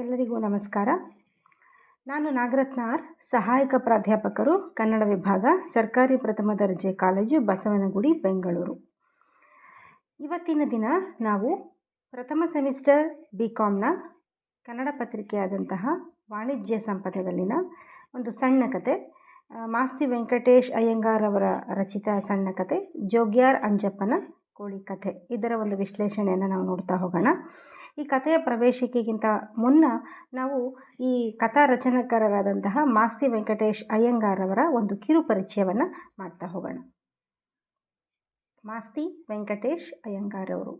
ಎಲ್ಲರಿಗೂ ನಮಸ್ಕಾರ. ನಾನು ನಾಗರತ್ನ ಆರ್, ಸಹಾಯಕ ಪ್ರಾಧ್ಯಾಪಕರು, ಕನ್ನಡ ವಿಭಾಗ, ಸರ್ಕಾರಿ ಪ್ರಥಮ ದರ್ಜೆ ಕಾಲೇಜು, ಬಸವನಗುಡಿ, ಬೆಂಗಳೂರು. ಇವತ್ತಿನ ದಿನ ನಾವು ಪ್ರಥಮ ಸೆಮಿಸ್ಟರ್ ಬಿ ಕಾಮ್ನ ಕನ್ನಡ ಪತ್ರಿಕೆಯಾದಂತಹ ವಾಣಿಜ್ಯ ಸಂಪದದಲ್ಲಿನ ಒಂದು ಸಣ್ಣ ಕತೆ ಮಾಸ್ತಿ ವೆಂಕಟೇಶ್ ಅಯ್ಯಂಗಾರ್ ಅವರ ರಚಿತ ಸಣ್ಣ ಕತೆ, ಜೋಗ್ಯಾರ್ ಅಂಜಪ್ಪನ ಕೋಳಿ ಕಥೆ ಇದರ ಒಂದು ವಿಶ್ಲೇಷಣೆಯನ್ನು ನಾವು ನೋಡ್ತಾ ಹೋಗೋಣ. ಈ ಕಥೆಯ ಪ್ರವೇಶಿಕೆಗಿಂತ ಮುನ್ನ ನಾವು ಈ ಕಥಾ ರಚನಾಕಾರರಾದಂತಹ ಮಾಸ್ತಿ ವೆಂಕಟೇಶ್ ಅಯ್ಯಂಗಾರ್ ಅವರ ಒಂದು ಕಿರು ಪರಿಚಯವನ್ನು ಮಾಡ್ತಾ ಹೋಗೋಣ. ಮಾಸ್ತಿ ವೆಂಕಟೇಶ್ ಅಯ್ಯಂಗಾರ್ ಅವರು.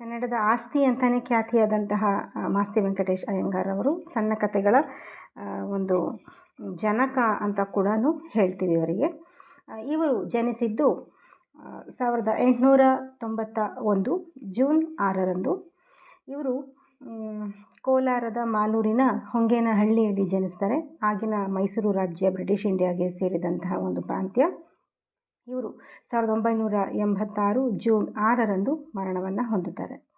ಕನ್ನಡದ ಆಸ್ತಿ ಅಂತಲೇ ಖ್ಯಾತಿಯಾದಂತಹ ಮಾಸ್ತಿ ವೆಂಕಟೇಶ್ ಅಯ್ಯಂಗಾರ್ ಅವರು ಸಣ್ಣ ಕಥೆಗಳ ಒಂದು ಜನಕ ಅಂತ ಕೂಡ ಹೇಳ್ತೀವಿ ಇವರಿಗೆ ಇವರು ಜನಿಸಿದ್ದು ಸಾವಿರದ ಎಂಟುನೂರ ತೊಂಬತ್ತ ಒಂದು ಜೂನ್ ಆರರಂದು. ಇವರು ಕೋಲಾರದ ಮಾಲೂರಿನ ಹೊಂಗೇನಹಳ್ಳಿಯಲ್ಲಿ ಜನಿಸ್ತಾರೆ. ಆಗಿನ ಮೈಸೂರು ರಾಜ್ಯ, ಬ್ರಿಟಿಷ್ ಇಂಡಿಯಾಗೆ ಸೇರಿದಂತಹ ಒಂದು ಪ್ರಾಂತ್ಯ. ಇವರು ಸಾವಿರದ ಒಂಬೈನೂರ ಎಂಬತ್ತಾರು ಜೂನ್ ಆರರಂದು ಮರಣವನ್ನು ಹೊಂದುತ್ತಾರೆ.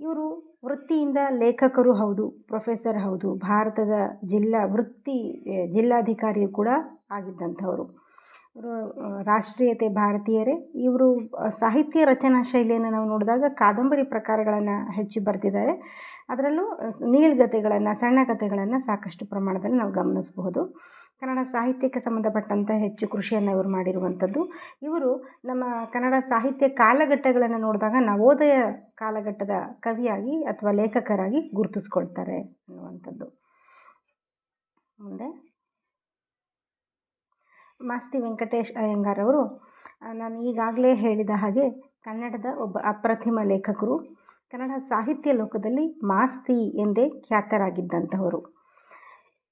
ಇವರು ವೃತ್ತಿಯಿಂದ ಲೇಖಕರು ಹೌದು, ಪ್ರೊಫೆಸರ್ ಹೌದು, ಭಾರತದ ಜಿಲ್ಲಾ ವೃತ್ತಿ, ಜಿಲ್ಲಾಧಿಕಾರಿಯೂ ಕೂಡ ಆಗಿದ್ದಂಥವರು. ರಾಷ್ಟ್ರೀಯತೆ ಭಾರತೀಯರೇ, ಇವರು ಸಾಹಿತ್ಯ ರಚನಾ ಶೈಲಿಯನ್ನು ನಾವು ನೋಡಿದಾಗ ಕಾದಂಬರಿ ಪ್ರಕಾರಗಳನ್ನು ಹೆಚ್ಚು ಬರೆದಿದ್ದಾರೆ. ಅದರಲ್ಲೂ ನೀಳ್ಗತೆಗಳನ್ನು ಸಣ್ಣ ಕಥೆಗಳನ್ನು ಸಾಕಷ್ಟು ಪ್ರಮಾಣದಲ್ಲಿ ನಾವು ಗಮನಿಸಬಹುದು. ಕನ್ನಡ ಸಾಹಿತ್ಯಕ್ಕೆ ಸಂಬಂಧಪಟ್ಟಂಥ ಹೆಚ್ಚು ಕೃಷಿಯನ್ನು ಇವರು ಮಾಡಿರುವಂಥದ್ದು. ಇವರು ನಮ್ಮ ಕನ್ನಡ ಸಾಹಿತ್ಯ ಕಾಲಘಟ್ಟಗಳನ್ನು ನೋಡಿದಾಗ ನವೋದಯ ಕಾಲಘಟ್ಟದ ಕವಿಯಾಗಿ ಅಥವಾ ಲೇಖಕರಾಗಿ ಗುರುತಿಸ್ಕೊಳ್ತಾರೆ ಅನ್ನುವಂಥದ್ದು. ಮುಂದೆ. ಮಾಸ್ತಿ ವೆಂಕಟೇಶ್ ಅಯ್ಯಂಗಾರ್ ಅವರು ನಾನು ಈಗಾಗಲೇ ಹೇಳಿದ ಹಾಗೆ ಕನ್ನಡದ ಒಬ್ಬ ಅಪ್ರತಿಮ ಲೇಖಕರು. ಕನ್ನಡ ಸಾಹಿತ್ಯ ಲೋಕದಲ್ಲಿ ಮಾಸ್ತಿ ಎಂದೇ ಖ್ಯಾತರಾಗಿದ್ದಂಥವರು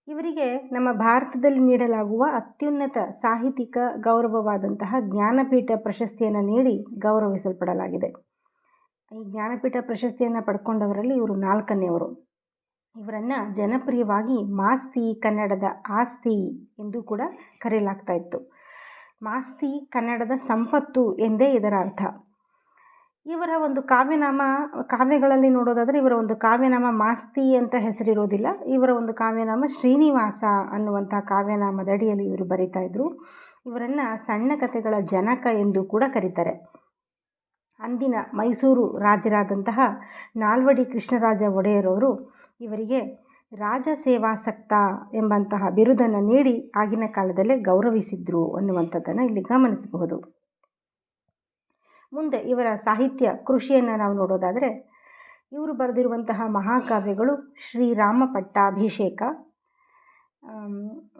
ಇವರಿಗೆ ನಮ್ಮ ಭಾರತದಲ್ಲಿ ನೀಡಲಾಗುವ ಅತ್ಯುನ್ನತ ಸಾಹಿತ್ಯಿಕ ಗೌರವವಾದಂತಹ ಜ್ಞಾನಪೀಠ ಪ್ರಶಸ್ತಿಯನ್ನು ನೀಡಿ ಗೌರವಿಸಲ್ಪಡಲಾಗಿದೆ. ಈ ಜ್ಞಾನಪೀಠ ಪ್ರಶಸ್ತಿಯನ್ನು ಪಡ್ಕೊಂಡವರಲ್ಲಿ ಇವರು ನಾಲ್ಕನೆಯವರು. ಇವರನ್ನು ಜನಪ್ರಿಯವಾಗಿ ಮಾಸ್ತಿ ಕನ್ನಡದ ಆಸ್ತಿ ಎಂದು ಕೂಡ ಕರೆಯಲಾಗ್ತಾ ಇತ್ತು. ಮಾಸ್ತಿ ಕನ್ನಡದ ಸಂಪತ್ತು ಎಂದೇ ಇದರ ಅರ್ಥ. ಇವರ ಒಂದು ಕಾವ್ಯನಾಮ, ಕಾವ್ಯಗಳಲ್ಲಿ ನೋಡೋದಾದರೆ ಇವರ ಒಂದು ಕಾವ್ಯನಾಮ ಮಾಸ್ತಿ ಅಂತ ಹೆಸರಿರೋದಿಲ್ಲ. ಇವರ ಒಂದು ಕಾವ್ಯನಾಮ ಶ್ರೀನಿವಾಸ ಅನ್ನುವಂಥ ಕಾವ್ಯನಾಮದಡಿಯಲ್ಲಿ ಇವರು ಬರೀತಾ ಇದ್ರು. ಇವರನ್ನು ಸಣ್ಣ ಕಥೆಗಳ ಜನಕ ಎಂದು ಕೂಡ ಕರೀತಾರೆ. ಅಂದಿನ ಮೈಸೂರು ರಾಜರಾದಂತಹ ನಾಲ್ವಡಿ ಕೃಷ್ಣರಾಜ ಒಡೆಯರವರು ಇವರಿಗೆ ರಾಜ ಸೇವಾಸಕ್ತ ಎಂಬಂತಹ ಬಿರುದನ್ನು ನೀಡಿ ಆಗಿನ ಕಾಲದಲ್ಲೇ ಗೌರವಿಸಿದ್ರು ಅನ್ನುವಂಥದ್ದನ್ನು ಇಲ್ಲಿ ಗಮನಿಸಬಹುದು. ಮುಂದೆ ಇವರ ಸಾಹಿತ್ಯ ಕೃಷಿಯನ್ನು ನಾವು ನೋಡೋದಾದರೆ, ಇವರು ಬರೆದಿರುವಂತಹ ಮಹಾಕಾವ್ಯಗಳು ಶ್ರೀರಾಮ ಪಟ್ಟಾಭಿಷೇಕ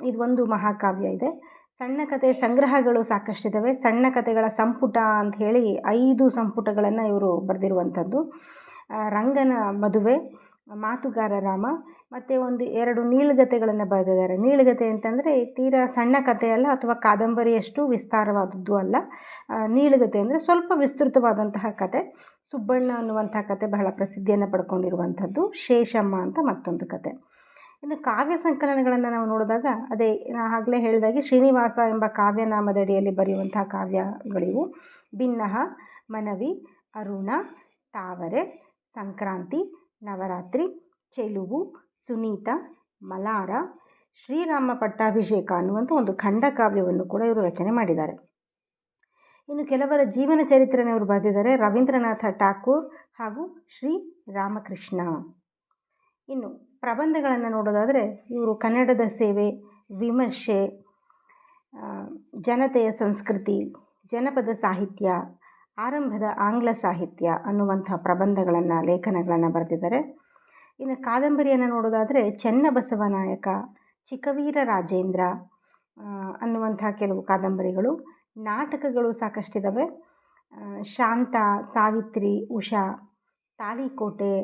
ಇದು ಒಂದು ಮಹಾಕಾವ್ಯ ಇದೆ. ಸಣ್ಣ ಕಥೆ ಸಂಗ್ರಹಗಳು ಸಾಕಷ್ಟಿದ್ದಾವೆ ಸಣ್ಣ ಕಥೆಗಳ ಸಂಪುಟ ಅಂತ ಹೇಳಿ ಐದು ಸಂಪುಟಗಳನ್ನು ಇವರು ಬರೆದಿರುವಂಥದ್ದು. ರಂಗನ ಮದುವೆ ಮಾತುಗಾರ ರಾಮ. ಮತ್ತು ಒಂದು ಎರಡು ನೀಳ್ಗತೆಗಳನ್ನು ಬರೆದಿದ್ದಾರೆ. ನೀಳ್ಗತೆ ಅಂತಂದರೆ ತೀರಾ ಸಣ್ಣ ಕಥೆ ಅಲ್ಲ, ಅಥವಾ ಕಾದಂಬರಿಯಷ್ಟು ವಿಸ್ತಾರವಾದದ್ದು ಅಲ್ಲ. ನೀಳ್ಗತೆ ಅಂದರೆ ಸ್ವಲ್ಪ ವಿಸ್ತೃತವಾದಂತಹ ಕತೆ. ಸುಬ್ಬಣ್ಣ ಅನ್ನುವಂಥ ಕತೆ ಬಹಳ ಪ್ರಸಿದ್ಧಿಯನ್ನು ಪಡ್ಕೊಂಡಿರುವಂಥದ್ದು. ಶೇಷಮ್ಮ ಅಂತ ಮತ್ತೊಂದು ಕತೆ. ಇನ್ನು ಕಾವ್ಯ ಸಂಕಲನಗಳನ್ನು ನಾವು ನೋಡಿದಾಗ, ಅದೇ ಆಗಲೇ ಹೇಳಿದಾಗೆ ಶ್ರೀನಿವಾಸ ಎಂಬ ಕಾವ್ಯನಾಮದಡಿಯಲ್ಲಿ ಬರೆಯುವಂತಹ ಕಾವ್ಯಗಳಿವು. ಭಿನ್ನಹ ಮನವಿ, ಅರುಣ, ತಾವರೆ, ಸಂಕ್ರಾಂತಿ ನವರಾತ್ರಿ, ಚೆಲುವು, ಸುನೀತ, ಮಲಾರ, ಶ್ರೀರಾಮ ಪಟ್ಟಾಭಿಷೇಕ ಅನ್ನುವಂಥ ಒಂದು ಖಂಡಕಾವ್ಯವನ್ನು ಕೂಡ ಇವರು ರಚನೆ ಮಾಡಿದ್ದಾರೆ. ಇನ್ನು ಕೆಲವರ ಜೀವನ ಚರಿತ್ರೆಯನ್ನು ಇವರು ಬರೆದಿದ್ದಾರೆ. ರವೀಂದ್ರನಾಥ ಠಾಕೂರ್ ಹಾಗೂ ಶ್ರೀ ರಾಮಕೃಷ್ಣ. ಇನ್ನು ಪ್ರಬಂಧಗಳನ್ನು ನೋಡೋದಾದರೆ ಇವರು ಕನ್ನಡದ ಸೇವೆ, ವಿಮರ್ಶೆ ಜನತೆಯ ಸಂಸ್ಕೃತಿ, ಜನಪದ ಸಾಹಿತ್ಯ ಆರಂಭದ ಆಂಗ್ಲ ಸಾಹಿತ್ಯ ಅನ್ನುವಂಥ ಪ್ರಬಂಧಗಳನ್ನು, ಲೇಖನಗಳನ್ನು ಬರೆದಿದ್ದಾರೆ. ಇನ್ನು ಕಾದಂಬರಿಯನ್ನು ನೋಡೋದಾದರೆ ಚೆನ್ನಬಸವ ನಾಯಕ, ಚಿಕ್ಕವೀರ ರಾಜೇಂದ್ರ ಅನ್ನುವಂಥ ಕೆಲವು ಕಾದಂಬರಿಗಳು. ನಾಟಕಗಳು ಸಾಕಷ್ಟಿದ್ದಾವೆ ಶಾಂತ, ಸಾವಿತ್ರಿ, ಉಷಾ, ತಾಳಿಕೋಟೆ,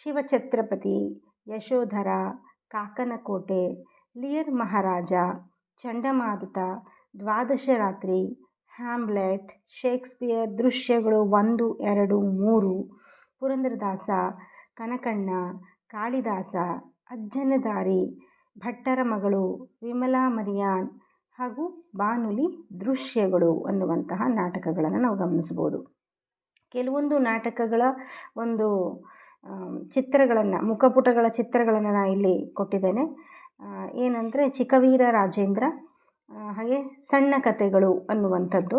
ಶಿವಛತ್ರಪತಿ, ಯಶೋಧರ, ಕಾಕನಕೋಟೆ, ಲಿಯರ್ ಮಹಾರಾಜ, ಚಂಡಮಾರುತ, ದ್ವಾದಶ ರಾತ್ರಿ ಹ್ಯಾಮ್ಲೆಟ್, ಶೇಕ್ಸ್ಪಿಯರ್ ದೃಶ್ಯಗಳು ಒಂದು, ಎರಡು, ಮೂರು. ಪುರಂದರದಾಸ, ಕನಕಣ್ಣ, ಕಾಳಿದಾಸ ಅಜ್ಜನ ದಾರಿ ಭಟ್ಟರ ಮಗಳು, ವಿಮಲಾ ಮರಿಯಾನ್ ಹಾಗೂ ಬಾನುಲಿ ದೃಶ್ಯಗಳು ಅನ್ನುವಂತಹ ನಾಟಕಗಳನ್ನು ನಾವು ಗಮನಿಸ್ಬೋದು ಕೆಲವೊಂದು ನಾಟಕಗಳ ಒಂದು ಚಿತ್ರಗಳನ್ನು, ಮುಖಪುಟಗಳ ಚಿತ್ರಗಳನ್ನು ನಾನು ಇಲ್ಲಿ ಕೊಟ್ಟಿದ್ದೇನೆ. ಏನಂದರೆ ಚಿಕ್ಕವೀರ ರಾಜೇಂದ್ರ ಹಾಗೆ ಸಣ್ಣ ಕಥೆಗಳು ಅನ್ನುವಂಥದ್ದು